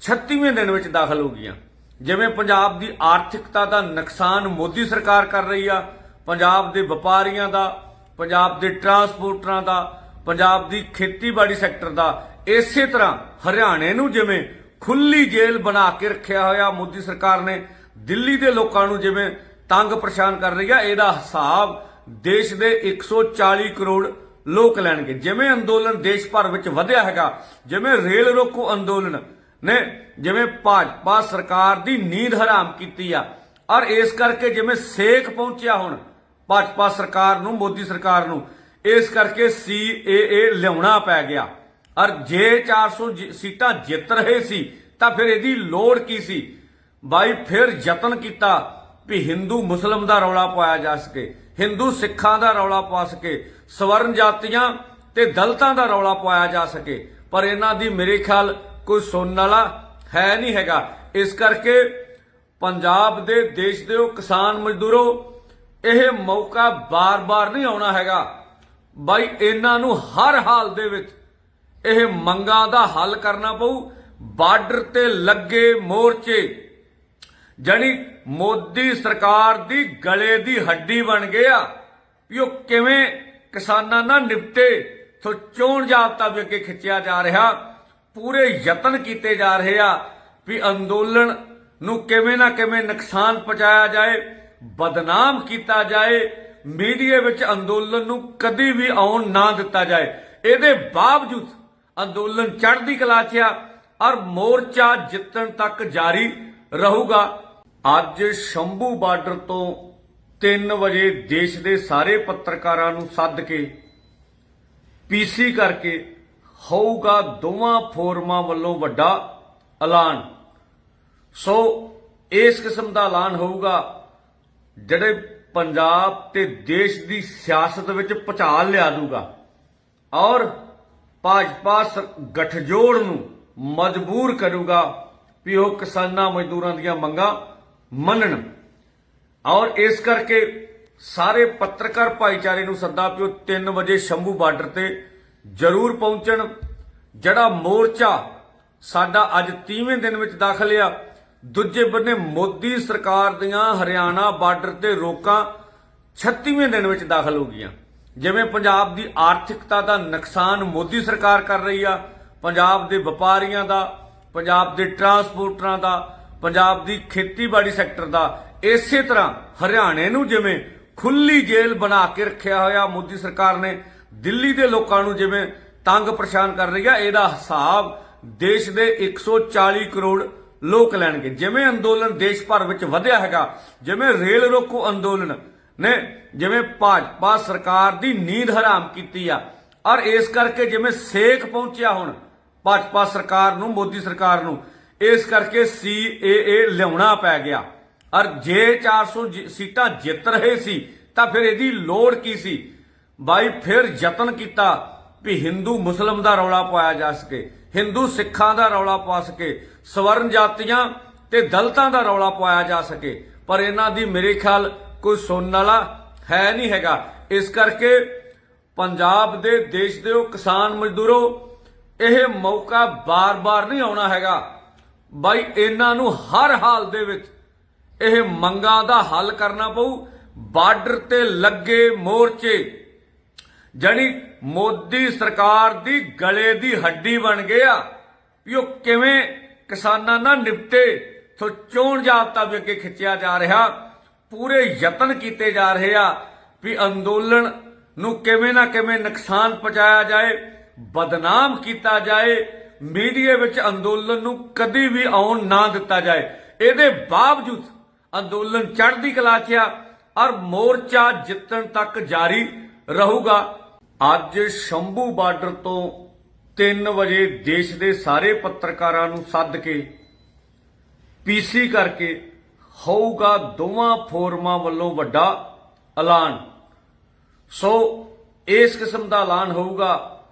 36ਵੇਂ ਦਿਨ ਵਿੱਚ ਦਾਖਲ ਹੋ ਗਈਆਂ। ਜਿਵੇਂ ਪੰਜਾਬ ਦੀ ਆਰਥਿਕਤਾ ਦਾ ਨੁਕਸਾਨ ਮੋਦੀ ਸਰਕਾਰ ਕਰ ਰਹੀ ਆ, ਪੰਜਾਬ ਦੇ ਵਪਾਰੀਆਂ ਦਾ, ਪੰਜਾਬ ਦੇ ਟਰਾਂਸਪੋਰਟਰਾਂ ਦਾ ਪੰਜਾਬ ਦੀ ਖੇਤੀਬਾੜੀ ਸੈਕਟਰ ਦਾ ਇਸੇ ਤਰ੍ਹਾਂ ਹਰਿਆਣੇ ਨੂੰ ਜਿਵੇਂ ਖੁੱਲੀ ਜੇਲ੍ਹ ਬਣਾ ਕੇ ਰੱਖਿਆ ਹੋਇਆ ਮੋਦੀ ਸਰਕਾਰ ਨੇ, ਦਿੱਲੀ ਦੇ ਲੋਕਾਂ ਨੂੰ ਜਿਵੇਂ ਤੰਗ ਪਰੇਸ਼ਾਨ ਕਰ ਰਹੀ ਆ, ਇਹਦਾ ਹਿਸਾਬ ਦੇਸ਼ ਦੇ 140 ਕਰੋੜ ਲੋਕ ਲੈਣਗੇ। ਜਿਵੇਂ ਅੰਦੋਲਨ ਦੇਸ਼ ਭਰ ਵਿੱਚ ਵਧਿਆ ਹੈਗਾ, ਜਿਵੇਂ ਰੇਲ ਰੋਕੋ ਅੰਦੋਲਨ ਨੇ ਜਿਵੇਂ ਭਾਜਪਾ ਸਰਕਾਰ ਦੀ ਨੀਂਦ ਹਰਾਮ ਕੀਤੀ ਆ, ਔਰ ਇਸ ਕਰਕੇ ਜਿਵੇਂ ਸੇਕ ਪਹੁੰਚਿਆ ਹੁਣ ਭਾਜਪਾ ਸਰਕਾਰ ਨੂੰ, ਮੋਦੀ ਸਰਕਾਰ ਨੂੰ ਇਸ ਕਰਕੇ ਸੀਏਏ ਲਿਆਉਣਾ ਪੈ ਗਿਆ। ਔਰ ਜੇ 400 ਜਿ- ਸੀਟਾਂ ਜਿੱਤ ਰਹੇ ਸੀ, ਤਾਂ ਫਿਰ ਇਹਦੀ ਲੋੜ ਕੀ ਸੀ? ਬਾਈ, ਫਿਰ ਯਤਨ ਕੀਤਾ ਵੀ ਹਿੰਦੂ ਮੁਸਲਮ ਦਾ ਰੌਲਾ ਪਾਇਆ ਜਾ ਸਕੇ, ਹਿੰਦੂ ਸਿੱਖਾਂ ਦਾ ਰੌਲਾ ਪਾ ਸਕੇ, ਸਵਰਨ ਜਾਤੀਆਂ ਤੇ ਦਲਤਾਂ ਦਾ ਰੌਲਾ ਪਾਇਆ ਜਾ ਸਕੇ। ਪਰ ਇਹਨਾਂ ਦੀ ਮੇਰੇ ਖਿਆਲ ਕੋਈ ਸੁਣਨ ਵਾਲਾ ਹੈ ਨਹੀਂ ਹੈਗਾ। ਇਸ ਕਰਕੇ ਪੰਜਾਬ ਦੇ ਦੇਸ਼ ਦੇ ਉਹ ਕਿਸਾਨ ਮਜ਼ਦੂਰੋ, ਇਹ ਮੌਕਾ ਬਾਰ-ਬਾਰ ਨਹੀਂ ਆਉਣਾ ਹੈਗਾ। ਬਾਈ, ਇਹਨਾਂ ਨੂੰ ਹਰ ਹਾਲ ਦੇ ਵਿੱਚ ਇਹ ਮੰਗਾਂ ਦਾ ਹੱਲ ਕਰਨਾ ਪਊ। ਬਾਰਡਰ ਤੇ ਲੱਗੇ ਮੋਰਚੇ, ਜਾਣੀ ਮੋਦੀ ਸਰਕਾਰ ਦੀ ਗਲੇ ਦੀ ਹੱਡੀ ਬਣ ਗਿਆ ਵੀ ਉਹ ਕਿਵੇਂ ਕਿਸਾਨਾਂ ਨਾਲ ਨਿਪਟੇ ਸੋ ਚੋਣ ਜਾਬਤਾ ਵੀ ਅੱਗੇ ਖਿੱਚਿਆ ਜਾ ਰਿਹਾ, ਪੂਰੇ ਯਤਨ ਕੀਤੇ ਜਾ ਰਹੇ ਆ ਵੀ ਅੰਦੋਲਨ ਨੂੰ ਕਿਵੇਂ ਨਾ ਕਿਵੇਂ ਨੁਕਸਾਨ ਪਹੁੰਚਾਇਆ ਜਾਏ, ਬਦਨਾਮ ਕੀਤਾ ਜਾਏ ਮੀਡੀਆ ਵਿੱਚ ਅੰਦੋਲਨ ਨੂੰ ਕਦੀ ਵੀ ਆਉਣ ਨਾ ਦਿੱਤਾ ਜਾਏ। ਇਹਦੇ ਬਾਵਜੂਦ ਅੰਦੋਲਨ ਚੜ੍ਹਦੀ ਕਲਾ 'ਚ ਆ ਔਰ ਮੋਰਚਾ ਜਿੱਤਣ ਤੱਕ ਜਾਰੀ ਰਹੂਗਾ। ਅੱਜ ਸ਼ੰਭੂ ਬਾਰਡਰ ਤੋਂ 3 ਵਜੇ ਦੇਸ਼ ਦੇ ਸਾਰੇ ਪੱਤਰਕਾਰਾਂ ਨੂੰ ਸੱਦ ਕੇ ਪੀਸੀ ਕਰਕੇ ਹੋਊਗਾ ਦੋਵਾਂ ਫੋਰਮਾਂ ਵੱਲੋਂ ਵੱਡਾ ਐਲਾਨ। ਸੋ ਇਸ ਕਿਸਮ ਦਾ ਐਲਾਨ ਹੋਊਗਾ, ਜਿਹੜੇ ਪੰਜਾਬ ਤੇ ਦੇਸ਼ ਦੀ ਸਿਆਸਤ ਵਿੱਚ ਭੁਚਾਲ ਲਿਆ ਦੂਗਾ। ਔਰ ਭਾਜਪਾ ਗਠਜੋੜ ਨੂੰ ਮਜਬੂਰ ਕਰੂਗਾ ਵੀ ਉਹ ਕਿਸਾਨਾਂ ਮਜ਼ਦੂਰਾਂ ਦੀਆਂ ਮੰਗਾਂ ਮੰਨਣ। ਔਰ ਇਸ ਕਰਕੇ ਸਾਰੇ ਪੱਤਰਕਾਰ ਭਾਈਚਾਰੇ ਨੂੰ ਸੱਦਾ ਪਿਓ 3 ਵਜੇ ਸ਼ੰਭੂ ਬਾਰਡਰ ਤੇ ਜ਼ਰੂਰ ਪਹੁੰਚਣ। ਜਿਹੜਾ ਮੋਰਚਾ ਸਾਡਾ ਅੱਜ 30ਵੇਂ ਦਿਨ ਵਿੱਚ ਦਾਖਲ ਆ ਦੂਜੇ ਬੰਨੇ ਮੋਦੀ ਸਰਕਾਰ ਦੀਆਂ ਹਰਿਆਣਾ ਬਾਰਡਰ ਤੇ ਰੋਕਾਂ 36ਵੇਂ ਦਿਨ ਵਿੱਚ ਦਾਖਲ ਹੋ ਗਈਆਂ। ਜਿਵੇਂ ਪੰਜਾਬ ਦੀ ਆਰਥਿਕਤਾ ਦਾ ਨੁਕਸਾਨ ਮੋਦੀ ਸਰਕਾਰ ਕਰ ਰਹੀ ਆ, ਪੰਜਾਬ ਦੇ ਵਪਾਰੀਆਂ ਦਾ, ਪੰਜਾਬ ਦੇ ਟਰਾਂਸਪੋਰਟਰਾਂ ਦਾ, ਪੰਜਾਬ ਦੀ ਖੇਤੀਬਾੜੀ ਸੈਕਟਰ ਦਾ, ਇਸੇ ਤਰ੍ਹਾਂ ਹਰਿਆਣੇ ਨੂੰ ਜਿਵੇਂ ਖੁੱਲੀ ਜੇਲ੍ਹ ਬਣਾ ਕੇ ਰੱਖਿਆ ਹੋਇਆ ਮੋਦੀ ਸਰਕਾਰ ਨੇ, ਦਿੱਲੀ ਦੇ ਲੋਕਾਂ ਨੂੰ ਜਿਵੇਂ ਤੰਗ ਪਰੇਸ਼ਾਨ ਕਰ ਰਹੀ ਆ, ਇਹਦਾ ਹਿਸਾਬ ਦੇਸ਼ ਦੇ 140 ਕਰੋੜ ਲੋਕ ਲੈਣਗੇ। ਜਿਵੇਂ ਅੰਦੋਲਨ ਦੇਸ਼ ਭਰ ਵਿੱਚ ਵਧਿਆ ਹੈਗਾ, ਜਿਵੇਂ ਰੇਲ ਰੋਕੋ ਅੰਦੋਲਨ ਨੇ, ਜਿਵੇਂ ਭਾਜਪਾ ਸਰਕਾਰ ਦੀ ਨੀਂਦ ਹਰਾਮ ਕੀਤੀ ਆ, ਔਰ ਇਸ ਕਰਕੇ ਜਿਵੇਂ ਸੇਕ ਪਹੁੰਚਿਆ ਹੁਣ ਭਾਜਪਾ ਸਰਕਾਰ ਨੂੰ, ਮੋਦੀ ਸਰਕਾਰ ਨੂੰ, ਇਸ ਕਰਕੇ ਸੀਏਏ ਲਿਆਉਣਾ ਪੈ ਗਿਆ। ਔਰ ਜੇ 400 ਜਿ- ਸੀਟਾਂ ਜਿੱਤ ਰਹੇ ਸੀ, ਤਾਂ ਫਿਰ ਇਹਦੀ ਲੋੜ ਕੀ ਸੀ? ਬਾਈ, ਫਿਰ ਯਤਨ ਕੀਤਾ ਵੀ ਹਿੰਦੂ ਮੁਸਲਮ ਦਾ ਰੌਲਾ ਪਾਇਆ ਜਾ ਸਕੇ, ਹਿੰਦੂ ਸਿੱਖਾਂ ਦਾ ਰੌਲਾ ਪਾ ਸਕੇ ਸਵਰਨ ਜਾਤੀਆਂ ਤੇ ਦਲਤਾਂ ਦਾ ਰੌਲਾ ਪਾਇਆ ਜਾ ਸਕੇ। ਪਰ ਇਹਨਾਂ ਦੀ ਮੇਰੇ ਖਿਆਲ ਕੋਈ ਸੁਣਨ ਵਾਲਾ ਹੈ ਨਹੀਂ ਹੈਗਾ। ਇਸ ਕਰਕੇ ਪੰਜਾਬ ਦੇ ਦੇਸ਼ ਦੇ ਉਹ ਕਿਸਾਨ ਮਜ਼ਦੂਰੋ, ਇਹ ਮੌਕਾ ਬਾਰ-ਬਾਰ ਨਹੀਂ ਆਉਣਾ ਹੈਗਾ। ਬਾਈ, ਇਹਨਾਂ ਨੂੰ ਹਰ ਹਾਲ ਦੇ ਵਿੱਚ ਇਹ ਮੰਗਾਂ ਦਾ ਹੱਲ ਕਰਨਾ ਪਊ। ਬਾਰਡਰ ਤੇ ਲੱਗੇ ਮੋਰਚੇ, ਜਾਣੀ ਮੋਦੀ ਸਰਕਾਰ ਦੀ ਗਲੇ ਦੀ ਹੱਡੀ ਬਣ ਗਿਆ ਵੀ ਉਹ ਕਿਵੇਂ ਕਿਸਾਨਾਂ ਨਾਲ ਨਿਪਟੇ, ਸੋ ਚੋਣ ਜਾਬਤਾ ਵੀ ਅੱਗੇ ਖਿੱਚਿਆ ਜਾ ਰਿਹਾ। ਪੂਰੇ ਯਤਨ ਕੀਤੇ ਜਾ ਰਹੇ ਆ ਵੀ ਅੰਦੋਲਨ ਨੂੰ ਕਿਵੇਂ ਨਾ ਕਿਵੇਂ ਨੁਕਸਾਨ ਪਹੁੰਚਾਇਆ ਜਾਏ, ਬਦਨਾਮ ਕੀਤਾ ਜਾਏ, ਮੀਡੀਆ ਵਿੱਚ ਅੰਦੋਲਨ ਨੂੰ ਕਦੀ ਵੀ ਆਉਣ ਨਾ ਦਿੱਤਾ ਜਾਏ। ਇਹਦੇ ਬਾਵਜੂਦ ਅੰਦੋਲਨ ਚੜ੍ਹਦੀ ਕਲਾ 'ਚ ਆ ਔਰ ਮੋਰਚਾ ਜਿੱਤਣ ਤੱਕ ਜਾਰੀ ਰਹੂਗਾ। ਅੱਜ ਸ਼ੰਭੂ ਬਾਰਡਰ ਤੋਂ 3 ਵਜੇ ਦੇਸ਼ ਦੇ ਸਾਰੇ ਪੱਤਰਕਾਰਾਂ ਨੂੰ ਸੱਦ ਕੇ ਪੀਸੀ ਕਰਕੇ ਹੋਊਗਾ ਦੋਵਾਂ ਫੋਰਮਾਂ ਵੱਲੋਂ ਵੱਡਾ ਐਲਾਨ। ਸੋ ਇਸ ਕਿਸਮ ਦਾ ਐਲਾਨ ਹੋਊਗਾ,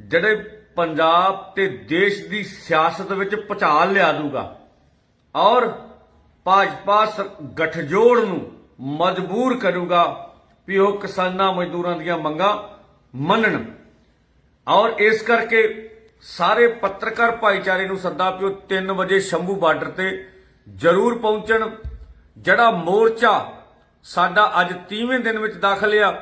ਜਿਹੜੇ ਪੰਜਾਬ ਤੇ ਦੇਸ਼ ਦੀ ਸਿਆਸਤ ਵਿੱਚ ਭੁਚਾਲ ਲਿਆ ਦੂਗਾ ਔਰ ਭਾਜਪਾ ਸ- ਗਠਜੋੜ ਨੂੰ ਮਜਬੂਰ ਕਰੂਗਾ ਵੀ ਉਹ ਕਿਸਾਨਾਂ ਮਜ਼ਦੂਰਾਂ ਦੀਆਂ ਮੰਗਾਂ ਮੰਨਣ। ਔਰ ਇਸ ਕਰਕੇ ਸਾਰੇ ਪੱਤਰਕਾਰ ਭਾਈਚਾਰੇ ਨੂੰ ਸੱਦਾ ਪਿਓ 3 ਵਜੇ ਸ਼ੰਭੂ ਬਾਰਡਰ ਤੇ ਜ਼ਰੂਰ ਪਹੁੰਚਣ। ਜਿਹੜਾ ਮੋਰਚਾ ਸਾਡਾ ਅੱਜ 30ਵੇਂ ਦਿਨ ਵਿੱਚ ਦਾਖਲ ਆ,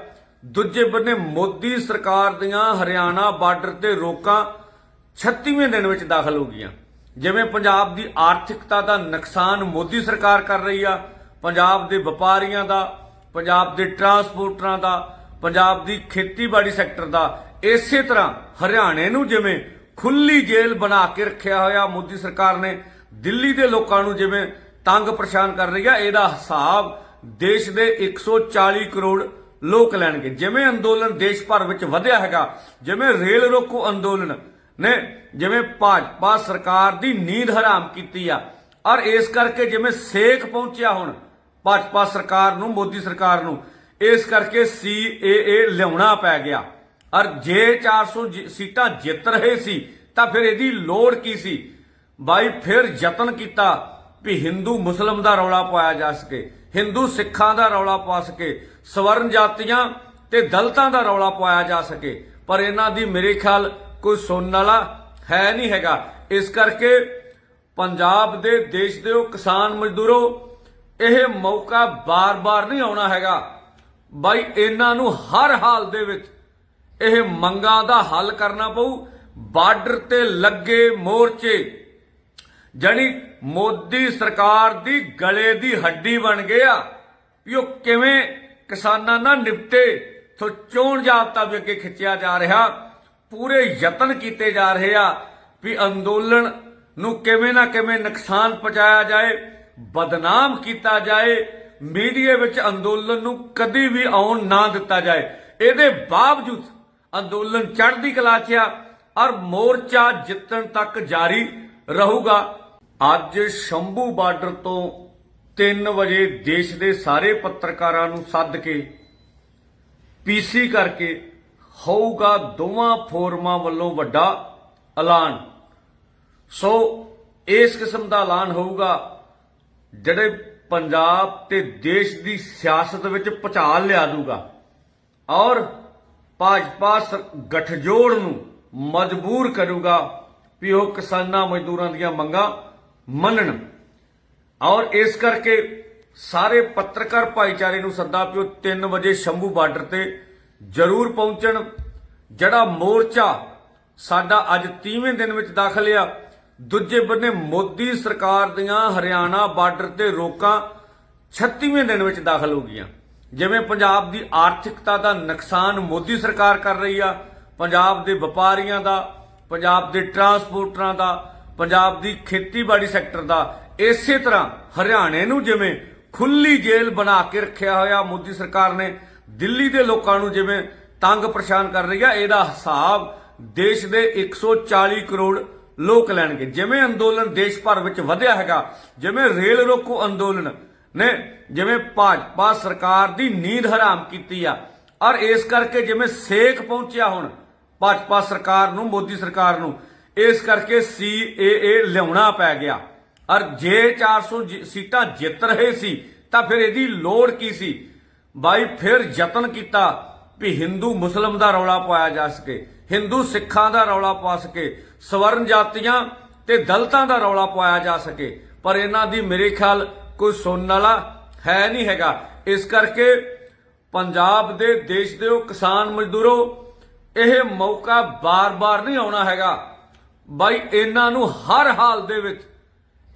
ਦੂਜੇ ਬੰਨੇ ਮੋਦੀ ਸਰਕਾਰ ਦੀਆਂ ਹਰਿਆਣਾ ਬਾਰਡਰ ਤੇ ਰੋਕਾਂ 36ਵੇਂ ਦਿਨ ਵਿੱਚ ਦਾਖਲ ਹੋ ਗਈਆਂ। ਜਿਵੇਂ ਪੰਜਾਬ ਦੀ ਆਰਥਿਕਤਾ ਦਾ ਨੁਕਸਾਨ ਮੋਦੀ ਸਰਕਾਰ ਕਰ ਰਹੀ ਆ, ਪੰਜਾਬ ਦੇ ਵਪਾਰੀਆਂ ਦਾ, ਪੰਜਾਬ ਦੇ ਟਰਾਂਸਪੋਰਟਰਾਂ ਦਾ, ਪੰਜਾਬ ਦੀ ਖੇਤੀਬਾੜੀ ਸੈਕਟਰ ਦਾ ਇਸੇ ਤਰ੍ਹਾਂ ਹਰਿਆਣੇ ਨੂੰ ਜਿਵੇਂ ਖੁੱਲੀ ਜੇਲ੍ਹ ਬਣਾ ਕੇ ਰੱਖਿਆ ਹੋਇਆ ਮੋਦੀ ਸਰਕਾਰ ਨੇ, ਦਿੱਲੀ ਦੇ ਲੋਕਾਂ ਨੂੰ ਜਿਵੇਂ ਤੰਗ ਪਰੇਸ਼ਾਨ ਕਰ ਰਹੀ ਆ, ਇਹਦਾ ਹਿਸਾਬ ਦੇਸ਼ ਦੇ 140 ਕਰੋੜ ਲੋਕ ਲੈਣਗੇ। ਜਿਵੇਂ ਅੰਦੋਲਨ ਦੇਸ਼ ਭਰ ਵਿੱਚ ਵਧਿਆ ਹੈਗਾ, ਜਿਵੇਂ ਰੇਲ ਰੋਕੋ ਅੰਦੋਲਨ ਨੇ ਜਿਵੇਂ ਭਾਜਪਾ ਸਰਕਾਰ ਦੀ ਨੀਂਦ ਹਰਾਮ ਕੀਤੀ ਆ, ਔਰ ਇਸ ਕਰਕੇ ਜਿਵੇਂ ਸੇਕ ਪਹੁੰਚਿਆ ਹੁਣ ਭਾਜਪਾ ਸਰਕਾਰ ਨੂੰ, ਮੋਦੀ ਸਰਕਾਰ ਨੂੰ, ਇਸ ਕਰਕੇ ਸੀਏਏ ਲਿਆਉਣਾ ਪੈ ਗਿਆ। ਔਰ ਜੇ 400 ਜਿ- ਸੀਟਾਂ ਜਿੱਤ ਰਹੇ ਸੀ, ਤਾਂ ਫਿਰ ਇਹਦੀ ਲੋੜ ਕੀ ਸੀ? ਬਾਈ, ਫਿਰ ਯਤਨ ਕੀਤਾ ਵੀ ਹਿੰਦੂ ਮੁਸਲਮ ਦਾ ਰੌਲਾ ਪਾਇਆ ਜਾ ਸਕੇ, ਹਿੰਦੂ ਸਿੱਖਾਂ ਦਾ ਰੌਲਾ ਪਾ ਸਕੇ, ਸਵਰਨ ਜਾਤੀਆਂ ਤੇ ਦਲਤਾਂ ਦਾ ਰੌਲਾ ਪਾਇਆ ਜਾ ਸਕੇ। ਪਰ ਇਹਨਾਂ ਦੀ ਮੇਰੇ ਖਿਆਲ ਕੋਈ ਸੁਣਨ ਵਾਲਾ ਹੈ ਨਹੀਂ ਹੈਗਾ। ਇਸ ਕਰਕੇ ਪੰਜਾਬ ਦੇ ਦੇਸ਼ ਦੇ ਉਹ ਕਿਸਾਨ ਮਜ਼ਦੂਰੋ, ਇਹ ਮੌਕਾ ਬਾਰ-ਬਾਰ ਨਹੀਂ ਆਉਣਾ ਹੈਗਾ। ਬਾਈ, ਇਹਨਾਂ ਨੂੰ ਹਰ ਹਾਲ ਦੇ ਵਿੱਚ ਇਹ ਮੰਗਾਂ ਦਾ ਹੱਲ ਕਰਨਾ ਪਊ। ਬਾਰਡਰ ਤੇ ਲੱਗੇ ਮੋਰਚੇ, ਜਾਣੀ ਮੋਦੀ ਸਰਕਾਰ ਦੀ ਗਲੇ ਦੀ ਹੱਡੀ ਬਣ ਗਿਆ ਵੀ ਉਹ ਕਿਵੇਂ ਕਿਸਾਨਾਂ ਨਾਲ ਨਿਪਟੇ ਸੋ ਚੋਣ ਜਾਬਤਾ ਵੀ ਅੱਗੇ ਖਿੱਚਿਆ ਜਾ ਰਿਹਾ, ਪੂਰੇ ਯਤਨ ਕੀਤੇ ਜਾ ਰਹੇ ਆ ਵੀ ਅੰਦੋਲਨ ਨੂੰ ਕਿਵੇਂ ਨਾ ਕਿਵੇਂ ਨੁਕਸਾਨ ਪਹੁੰਚਾਇਆ ਜਾਏ, ਬਦਨਾਮ ਕੀਤਾ ਜਾਏ, ਮੀਡੀਆ ਵਿੱਚ ਅੰਦੋਲਨ ਨੂੰ ਕਦੀ ਵੀ ਆਉਣ ਨਾ ਦਿੱਤਾ ਜਾਏ। ਇਹਦੇ ਬਾਵਜੂਦ ਅੰਦੋਲਨ ਚੜ੍ਹਦੀ ਕਲਾ 'ਚ ਆ ਔਰ ਮੋਰਚਾ ਜਿੱਤਣ ਤੱਕ ਜਾਰੀ ਰਹੂਗਾ। ਅੱਜ ਸ਼ੰਭੂ ਬਾਰਡਰ ਤੋਂ 3 ਵਜੇ ਦੇਸ਼ ਦੇ ਸਾਰੇ ਪੱਤਰਕਾਰਾਂ ਨੂੰ ਸੱਦ ਕੇ, ਪੀਸੀ ਕਰਕੇ ਹੋਊਗਾ ਦੋਵਾਂ ਫੋਰਮਾਂ ਵੱਲੋਂ ਵੱਡਾ ਐਲਾਨ। ਸੋ ਇਸ ਕਿਸਮ ਦਾ ਐਲਾਨ ਹੋਊਗਾ, ਜਿਹੜੇ ਪੰਜਾਬ ਤੇ ਦੇਸ਼ ਦੀ ਸਿਆਸਤ ਵਿੱਚ ਭੁਚਾਲ ਲਿਆ ਦੂਗਾ। ਔਰ ਭਾਜਪਾ ਸ- ਗਠਜੋੜ ਨੂੰ ਮਜਬੂਰ ਕਰੂਗਾ ਵੀ ਉਹ ਕਿਸਾਨਾਂ ਮਜ਼ਦੂਰਾਂ ਦੀਆਂ ਮੰਗਾਂ ਮੰਨਣ। ਔਰ ਇਸ ਕਰਕੇ ਸਾਰੇ ਪੱਤਰਕਾਰ ਭਾਈਚਾਰੇ ਨੂੰ ਸੱਦਾ ਪਿਓ 3 ਵਜੇ ਸ਼ੰਭੂ ਬਾਰਡਰ ਤੇ ਜ਼ਰੂਰ ਪਹੁੰਚਣ। ਜਿਹੜਾ ਮੋਰਚਾ ਸਾਡਾ ਅੱਜ 30ਵੇਂ ਦਿਨ ਵਿੱਚ ਦਾਖਲ ਆ, ਦੂਜੇ ਬੰਨੇ ਮੋਦੀ ਸਰਕਾਰ ਦੀਆਂ ਹਰਿਆਣਾ ਬਾਰਡਰ ਤੇ ਰੋਕਾਂ 36ਵੇਂ ਦਿਨ ਵਿੱਚ ਦਾਖਲ ਹੋ ਗਈਆਂ। ਜਿਵੇਂ ਪੰਜਾਬ ਦੀ ਆਰਥਿਕਤਾ ਦਾ ਨੁਕਸਾਨ ਮੋਦੀ ਸਰਕਾਰ ਕਰ ਰਹੀ ਆ, ਪੰਜਾਬ ਦੇ ਵਪਾਰੀਆਂ ਦਾ, ਪੰਜਾਬ ਦੇ ਟਰਾਂਸਪੋਰਟਰਾਂ ਦਾ, ਪੰਜਾਬ ਦੀ ਖੇਤੀਬਾੜੀ ਸੈਕਟਰ ਦਾ, ਇਸੇ ਤਰ੍ਹਾਂ ਹਰਿਆਣੇ ਨੂੰ ਜਿਵੇਂ ਖੁੱਲੀ ਜੇਲ੍ਹ ਬਣਾ ਕੇ ਰੱਖਿਆ ਹੋਇਆ ਮੋਦੀ ਸਰਕਾਰ ਨੇ, ਦਿੱਲੀ ਦੇ ਲੋਕਾਂ ਨੂੰ ਜਿਵੇਂ ਤੰਗ ਪਰੇਸ਼ਾਨ ਕਰ ਰਹੀ ਆ, ਇਹਦਾ ਹਿਸਾਬ ਦੇਸ਼ ਦੇ 140 ਕਰੋੜ ਲੋਕ ਲੈਣਗੇ। ਜਿਵੇਂ ਅੰਦੋਲਨ ਦੇਸ਼ ਭਰ ਵਿੱਚ ਵਧਿਆ ਹੈਗਾ, ਜਿਵੇਂ ਰੇਲ ਰੋਕੋ ਅੰਦੋਲਨ ਨੇ ਜਿਵੇਂ ਭਾਜਪਾ ਸਰਕਾਰ ਦੀ ਨੀਂਦ ਹਰਾਮ ਕੀਤੀ ਆ, ਔਰ ਇਸ ਕਰਕੇ ਜਿਵੇਂ ਸੇਕ ਪਹੁੰਚਿਆ ਹੁਣ ਭਾਜਪਾ ਸਰਕਾਰ ਨੂੰ, ਮੋਦੀ ਸਰਕਾਰ ਨੂੰ, ਇਸ ਕਰਕੇ ਸੀਏਏ ਲਿਆਉਣਾ ਪੈ ਗਿਆ। ਔਰ ਜੇ 400 ਜਿ- ਸੀਟਾਂ ਜਿੱਤ ਰਹੇ ਸੀ, ਤਾਂ ਫਿਰ ਇਹਦੀ ਲੋੜ ਕੀ ਸੀ? ਬਾਈ, ਫਿਰ ਯਤਨ ਕੀਤਾ ਵੀ ਹਿੰਦੂ ਮੁਸਲਮ ਦਾ ਰੌਲਾ ਪਾਇਆ ਜਾ ਸਕੇ, ਹਿੰਦੂ ਸਿੱਖਾਂ ਦਾ ਰੌਲਾ ਪਾ ਸਕੇ, ਸਵਰਨ ਜਾਤੀਆਂ ਤੇ ਦਲਤਾਂ ਦਾ ਰੌਲਾ ਪਾਇਆ ਜਾ ਸਕੇ। ਪਰ ਇਹਨਾਂ ਦੀ ਮੇਰੇ ਖਿਆਲ ਕੋਈ ਸੁਣਨ ਵਾਲਾ ਹੈ ਨਹੀਂ ਹੈਗਾ। ਇਸ ਕਰਕੇ ਪੰਜਾਬ ਦੇ ਦੇਸ਼ ਦੇ ਉਹ ਕਿਸਾਨ ਮਜ਼ਦੂਰੋ, ਇਹ ਮੌਕਾ ਬਾਰ-ਬਾਰ ਨਹੀਂ ਆਉਣਾ ਹੈਗਾ। ਬਾਈ, ਇਹਨਾਂ ਨੂੰ ਹਰ ਹਾਲ ਦੇ ਵਿੱਚ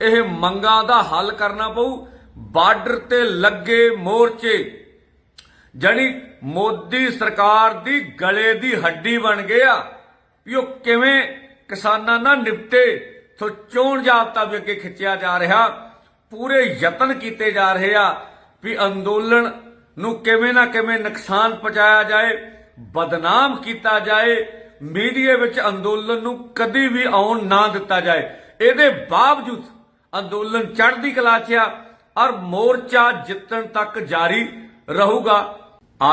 ਇਹ ਮੰਗਾਂ ਦਾ ਹੱਲ ਕਰਨਾ ਪਊ। ਬਾਰਡਰ ਤੇ ਲੱਗੇ ਮੋਰਚੇ, ਜਾਣੀ ਮੋਦੀ ਸਰਕਾਰ ਦੀ ਗਲੇ ਦੀ ਹੱਡੀ ਬਣ ਗਿਆ ਵੀ ਉਹ ਕਿਵੇਂ ਕਿਸਾਨਾਂ ਨਾਲ ਨਿਪਟੇ ਸੋ ਚੋਣ ਜਾਬਤਾ ਵੀ ਅੱਗੇ ਖਿੱਚਿਆ ਜਾ ਰਿਹਾ। ਪੂਰੇ ਯਤਨ ਕੀਤੇ ਜਾ ਰਹੇ ਆ ਵੀ ਅੰਦੋਲਨ ਨੂੰ ਕਿਵੇਂ ਨਾ ਕਿਵੇਂ ਨੁਕਸਾਨ ਪਹੁੰਚਾਇਆ ਜਾਏ, ਬਦਨਾਮ ਕੀਤਾ ਜਾਏ, ਮੀਡੀਆ ਵਿੱਚ ਅੰਦੋਲਨ ਨੂੰ ਕਦੀ ਵੀ ਆਉਣ ਨਾ ਦਿੱਤਾ ਜਾਏ। ਇਹਦੇ ਬਾਵਜੂਦ ਅੰਦੋਲਨ ਚੜ੍ਹਦੀ ਕਲਾ 'ਚ ਆ ਔਰ ਮੋਰਚਾ ਜਿੱਤਣ ਤੱਕ ਜਾਰੀ ਰਹੂਗਾ।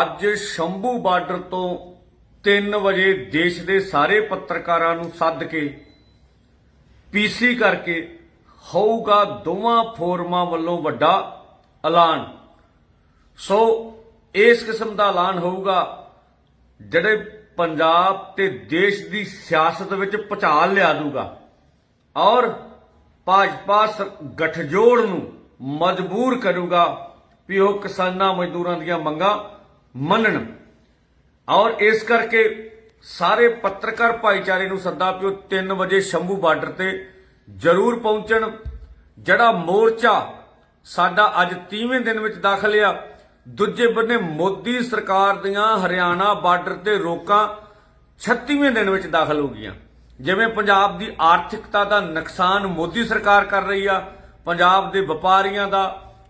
ਅੱਜ ਸ਼ੰਭੂ ਬਾਰਡਰ ਤੋਂ 3 ਵਜੇ ਦੇਸ਼ ਦੇ ਸਾਰੇ ਪੱਤਰਕਾਰਾਂ ਨੂੰ ਸੱਦ ਕੇ ਪੀਸੀ ਕਰਕੇ ਹੋਊਗਾ ਦੋਵਾਂ ਫੋਰਮਾਂ ਵੱਲੋਂ ਵੱਡਾ ਐਲਾਨ। ਸੋ ਇਸ ਕਿਸਮ ਦਾ ਐਲਾਨ ਹੋਊਗਾ, ਜਿਹੜੇ ਪੰਜਾਬ ਤੇ ਦੇਸ਼ ਦੀ ਸਿਆਸਤ ਵਿੱਚ ਭੁਚਾਲ ਲਿਆ ਦੂਗਾ ਔਰ ਭਾਜਪਾ ਸ- ਗਠਜੋੜ ਨੂੰ ਮਜਬੂਰ ਕਰੂਗਾ ਵੀ ਉਹ ਕਿਸਾਨਾਂ ਮਜ਼ਦੂਰਾਂ ਦੀਆਂ ਮੰਗਾਂ ਮੰਨਣ। ਔਰ ਇਸ ਕਰਕੇ ਸਾਰੇ ਪੱਤਰਕਾਰ ਭਾਈਚਾਰੇ ਨੂੰ ਸੱਦਾ ਪਿਓ 3 ਵਜੇ ਸ਼ੰਭੂ ਬਾਰਡਰ ਤੇ ਜ਼ਰੂਰ ਪਹੁੰਚਣ। ਜਿਹੜਾ ਮੋਰਚਾ ਸਾਡਾ ਅੱਜ 30ਵੇਂ ਦਿਨ ਵਿੱਚ ਦਾਖਲ ਆ, ਦੂਜੇ ਬੰਨੇ ਮੋਦੀ ਸਰਕਾਰ ਦੀਆਂ ਹਰਿਆਣਾ ਬਾਰਡਰ ਤੇ ਰੋਕਾਂ 36ਵੇਂ ਦਿਨ ਵਿੱਚ ਦਾਖਲ ਹੋ ਗਈਆਂ। ਜਿਵੇਂ ਪੰਜਾਬ ਦੀ ਆਰਥਿਕਤਾ ਦਾ ਨੁਕਸਾਨ ਮੋਦੀ ਸਰਕਾਰ ਕਰ ਰਹੀ ਆ, ਪੰਜਾਬ ਦੇ ਵਪਾਰੀਆਂ ਦਾ,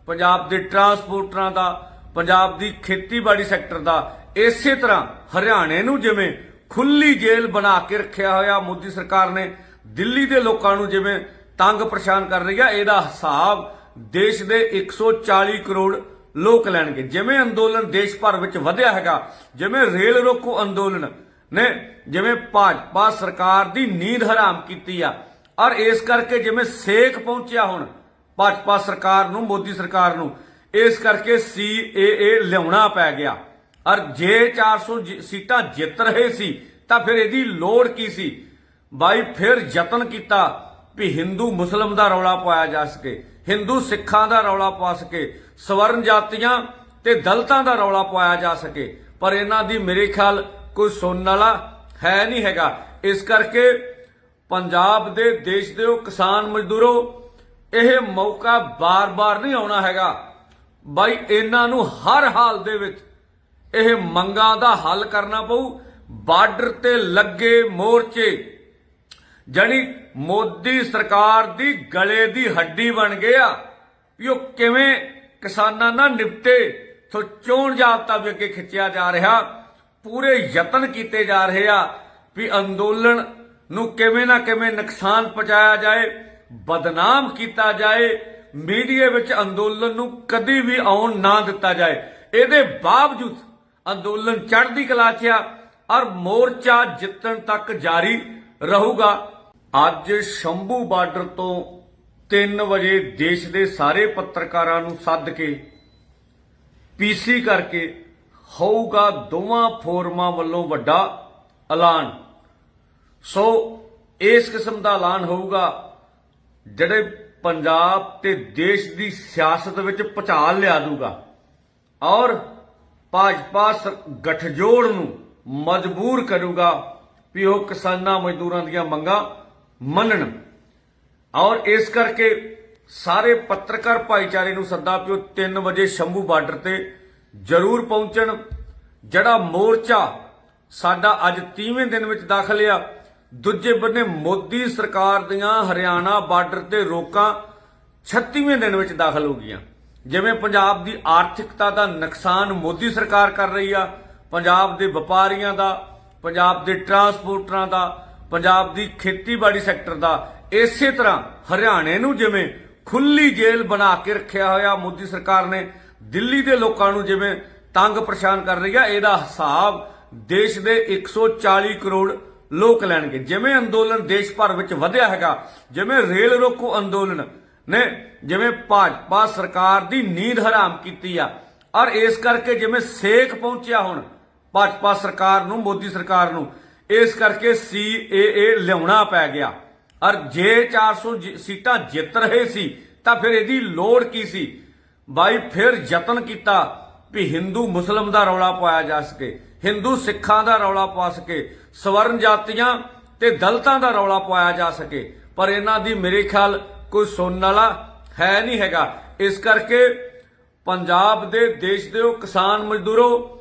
ਪੰਜਾਬ ਦੇ ਟਰਾਂਸਪੋਰਟਰਾਂ ਦਾ, ਪੰਜਾਬ ਦੀ ਖੇਤੀਬਾੜੀ ਸੈਕਟਰ ਦਾ, ਇਸੇ ਤਰ੍ਹਾਂ ਹਰਿਆਣੇ ਨੂੰ ਜਿਵੇਂ ਖੁੱਲੀ ਜੇਲ੍ਹ ਬਣਾ ਕੇ ਰੱਖਿਆ ਹੋਇਆ ਮੋਦੀ ਸਰਕਾਰ ਨੇ ਦਿੱਲੀ ਦੇ ਲੋਕਾਂ ਨੂੰ ਜਿਵੇਂ ਤੰਗ ਪਰੇਸ਼ਾਨ ਕਰ ਰਹੀ ਆ, ਇਹਦਾ ਹਿਸਾਬ ਦੇਸ਼ ਦੇ 140 ਕਰੋੜ ਲੋਕ ਲੈਣਗੇ। ਜਿਵੇਂ ਅੰਦੋਲਨ ਦੇਸ਼ ਭਰ ਵਿੱਚ ਵਧਿਆ ਹੈਗਾ, ਜਿਵੇਂ ਰੇਲ ਰੋਕੋ ਅੰਦੋਲਨ ਨੇ, ਜਿਵੇਂ ਭਾਜਪਾ ਸਰਕਾਰ ਦੀ ਨੀਂਦ ਹਰਾਮ ਕੀਤੀ ਆ, ਔਰ ਇਸ ਕਰਕੇ ਜਿਵੇਂ ਸੇਕ ਪਹੁੰਚਿਆ ਹੁਣ ਭਾਜਪਾ ਸਰਕਾਰ ਨੂੰ, ਮੋਦੀ ਸਰਕਾਰ ਨੂੰ, ਇਸ ਕਰਕੇ ਸੀਏਏ ਲਿਆਉਣਾ ਪੈ ਗਿਆ। ਔਰ ਜੇ 400 ਜਿ- ਸੀਟਾਂ ਜਿੱਤ ਰਹੇ ਸੀ, ਤਾਂ ਫਿਰ ਇਹਦੀ ਲੋੜ ਕੀ ਸੀ? ਬਾਈ ਫਿਰ ਯਤਨ ਕੀਤਾ ਵੀ ਹਿੰਦੂ ਮੁਸਲਮ ਦਾ ਰੌਲਾ ਪਾਇਆ ਜਾ ਸਕੇ, ਹਿੰਦੂ ਸਿੱਖਾਂ ਦਾ ਰੌਲਾ ਪਾ ਸਕੇ, ਸਵਰਨ ਜਾਤੀਆਂ ਤੇ ਦਲਤਾਂ ਦਾ ਰੌਲਾ ਪਾਇਆ ਜਾ ਸਕੇ। ਪਰ ਇਹਨਾਂ ਦੀ ਮੇਰੇ ਖਿਆਲ ਕੋਈ ਸੁਣਨ ਵਾਲਾ ਹੈ ਨਹੀਂ ਹੈਗਾ। ਇਸ ਕਰਕੇ ਪੰਜਾਬ ਦੇ ਦੇਸ਼ ਦੇ ਉਹ ਕਿਸਾਨ ਮਜ਼ਦੂਰੋ, ਇਹ ਮੌਕਾ ਬਾਰ-ਬਾਰ ਨਹੀਂ ਆਉਣਾ ਹੈਗਾ। ਬਾਈ ਇਹਨਾਂ ਨੂੰ ਹਰ ਹਾਲ ਦੇ ਵਿੱਚ ਇਹ ਮੰਗਾਂ ਦਾ ਹੱਲ ਕਰਨਾ ਪਊ। ਬਾਰਡਰ ਤੇ ਲੱਗੇ ਮੋਰਚੇ ਜਾਣੀ ਮੋਦੀ ਸਰਕਾਰ ਦੀ ਗਲੇ ਦੀ ਹੱਡੀ ਬਣ ਗਿਆ ਵੀ ਉਹ ਕਿਵੇਂ ਕਿਸਾਨਾਂ ਨਾਲ ਨਿਪਟੇ, ਸੋ ਚੋਣ ਜਾਬਤਾ ਵੀ ਅੱਗੇ ਖਿੱਚਿਆ ਜਾ ਰਿਹਾ, ਪੂਰੇ ਯਤਨ ਕੀਤੇ ਜਾ ਰਹੇ ਆ ਵੀ ਅੰਦੋਲਨ ਨੂੰ ਕਿਵੇਂ ਨਾ ਕਿਵੇਂ ਨੁਕਸਾਨ ਪਹੁੰਚਾਇਆ ਜਾਏ, ਬਦਨਾਮ ਕੀਤਾ ਜਾਏ, ਮੀਡੀਆ ਵਿੱਚ ਅੰਦੋਲਨ ਨੂੰ ਕਦੀ ਵੀ ਆਉਣ ਨਾ ਦਿੱਤਾ ਜਾਏ। ਇਹਦੇ ਬਾਵਜੂਦ ਅੰਦੋਲਨ ਚੜ੍ਹਦੀ ਕਲਾ 'ਚ ਆ, ਔਰ ਮੋਰਚਾ ਜਿੱਤਣ ਤੱਕ ਜਾਰੀ ਰਹੂਗਾ। ਅੱਜ ਸ਼ੰਭੂ ਬਾਰਡਰ ਤੋਂ 3 ਵਜੇ ਦੇਸ਼ ਦੇ ਸਾਰੇ ਪੱਤਰਕਾਰਾਂ ਨੂੰ ਸੱਦ ਕੇ ਪੀਸੀ ਕਰਕੇ ਹੋਊਗਾ ਦੋਵਾਂ ਫੋਰਮਾਂ ਵੱਲੋਂ ਵੱਡਾ ਐਲਾਨ। ਸੋ ਇਸ ਕਿਸਮ ਦਾ ਐਲਾਨ ਹੋਊਗਾ, ਜਿਹੜੇ ਪੰਜਾਬ ਤੇ ਦੇਸ਼ ਦੀ ਸਿਆਸਤ ਵਿੱਚ ਭੁਚਾਲ ਲਿਆ ਦੂਗਾ ਔਰ ਭਾਜਪਾ ਸ- ਗਠਜੋੜ ਨੂੰ ਮਜਬੂਰ ਕਰੂਗਾ ਵੀ ਉਹ ਕਿਸਾਨਾਂ ਮਜ਼ਦੂਰਾਂ ਦੀਆਂ ਮੰਗਾਂ ਮੰਨਣ। ਔਰ ਇਸ ਕਰਕੇ ਸਾਰੇ ਪੱਤਰਕਾਰ ਭਾਈਚਾਰੇ ਨੂੰ ਸੱਦਾ ਪਿਓ 3 ਵਜੇ ਸ਼ੰਭੂ ਬਾਰਡਰ ਤੇ ਜ਼ਰੂਰ ਪਹੁੰਚਣ। ਜਿਹੜਾ ਮੋਰਚਾ ਸਾਡਾ ਅੱਜ 30ਵੇਂ ਦਿਨ ਵਿੱਚ ਦਾਖਲ ਆ, ਦੂਜੇ ਬੰਨੇ ਮੋਦੀ ਸਰਕਾਰ ਦੀਆਂ ਹਰਿਆਣਾ ਬਾਰਡਰ ਤੇ ਰੋਕਾਂ 36ਵੇਂ ਦਿਨ ਵਿੱਚ ਦਾਖਲ ਹੋ ਗਈਆਂ। ਜਿਵੇਂ ਪੰਜਾਬ ਦੀ ਆਰਥਿਕਤਾ ਦਾ ਨੁਕਸਾਨ ਮੋਦੀ ਸਰਕਾਰ ਕਰ ਰਹੀ ਆ, ਪੰਜਾਬ ਦੇ ਵਪਾਰੀਆਂ ਦਾ, ਪੰਜਾਬ ਦੇ ਟਰਾਂਸਪੋਰਟਰਾਂ ਦਾ ਪੰਜਾਬ ਦੀ ਖੇਤੀਬਾੜੀ ਸੈਕਟਰ ਦਾ ਇਸੇ ਤਰ੍ਹਾਂ ਹਰਿਆਣੇ ਨੂੰ ਜਿਵੇਂ ਖੁੱਲੀ ਜੇਲ੍ਹ ਬਣਾ ਕੇ ਰੱਖਿਆ ਹੋਇਆ ਮੋਦੀ ਸਰਕਾਰ ਨੇ, ਦਿੱਲੀ ਦੇ ਲੋਕਾਂ ਨੂੰ ਜਿਵੇਂ ਤੰਗ ਪਰੇਸ਼ਾਨ ਕਰ ਰਹੀ ਆ, ਇਹਦਾ ਹਿਸਾਬ ਦੇਸ਼ ਦੇ 140 ਕਰੋੜ ਲੋਕ ਲੈਣਗੇ। ਜਿਵੇਂ ਅੰਦੋਲਨ ਦੇਸ਼ ਭਰ ਵਿੱਚ ਵਧਿਆ ਹੈਗਾ, ਜਿਵੇਂ ਰੇਲ ਰੋਕੋ ਅੰਦੋਲਨ ਨੇ ਜਿਵੇਂ ਭਾਜਪਾ ਸਰਕਾਰ ਦੀ ਨੀਂਦ ਹਰਾਮ ਕੀਤੀ ਆ, ਔਰ ਇਸ ਕਰਕੇ ਜਿਵੇਂ ਸੇਕ ਪਹੁੰਚਿਆ ਹੁਣ ਭਾਜਪਾ ਸਰਕਾਰ ਨੂੰ, ਮੋਦੀ ਸਰਕਾਰ ਨੂੰ ਇਸ ਕਰਕੇ ਸੀਏਏ ਲਿਆਉਣਾ ਪੈ ਗਿਆ। ਔਰ ਜੇ 400 ਜਿ- ਸੀਟਾਂ ਜਿੱਤ ਰਹੇ ਸੀ, ਤਾਂ ਫਿਰ ਇਹਦੀ ਲੋੜ ਕੀ ਸੀ? ਬਾਈ, ਫਿਰ ਯਤਨ ਕੀਤਾ ਵੀ ਹਿੰਦੂ ਮੁਸਲਮ ਦਾ ਰੌਲਾ ਪਾਇਆ ਜਾ ਸਕੇ, ਹਿੰਦੂ ਸਿੱਖਾਂ ਦਾ ਰੌਲਾ ਪਾ ਸਕੇ, ਸਵਰਨ ਜਾਤੀਆਂ ਤੇ ਦਲਤਾਂ ਦਾ ਰੌਲਾ ਪਾਇਆ ਜਾ ਸਕੇ। ਪਰ ਇਹਨਾਂ ਦੀ ਮੇਰੇ ਖਿਆਲ ਕੋਈ ਸੁਣਨ ਵਾਲਾ ਹੈ ਨਹੀਂ ਹੈਗਾ। ਇਸ ਕਰਕੇ ਪੰਜਾਬ ਦੇ ਦੇਸ਼ ਦੇ ਉਹ ਕਿਸਾਨ ਮਜ਼ਦੂਰੋ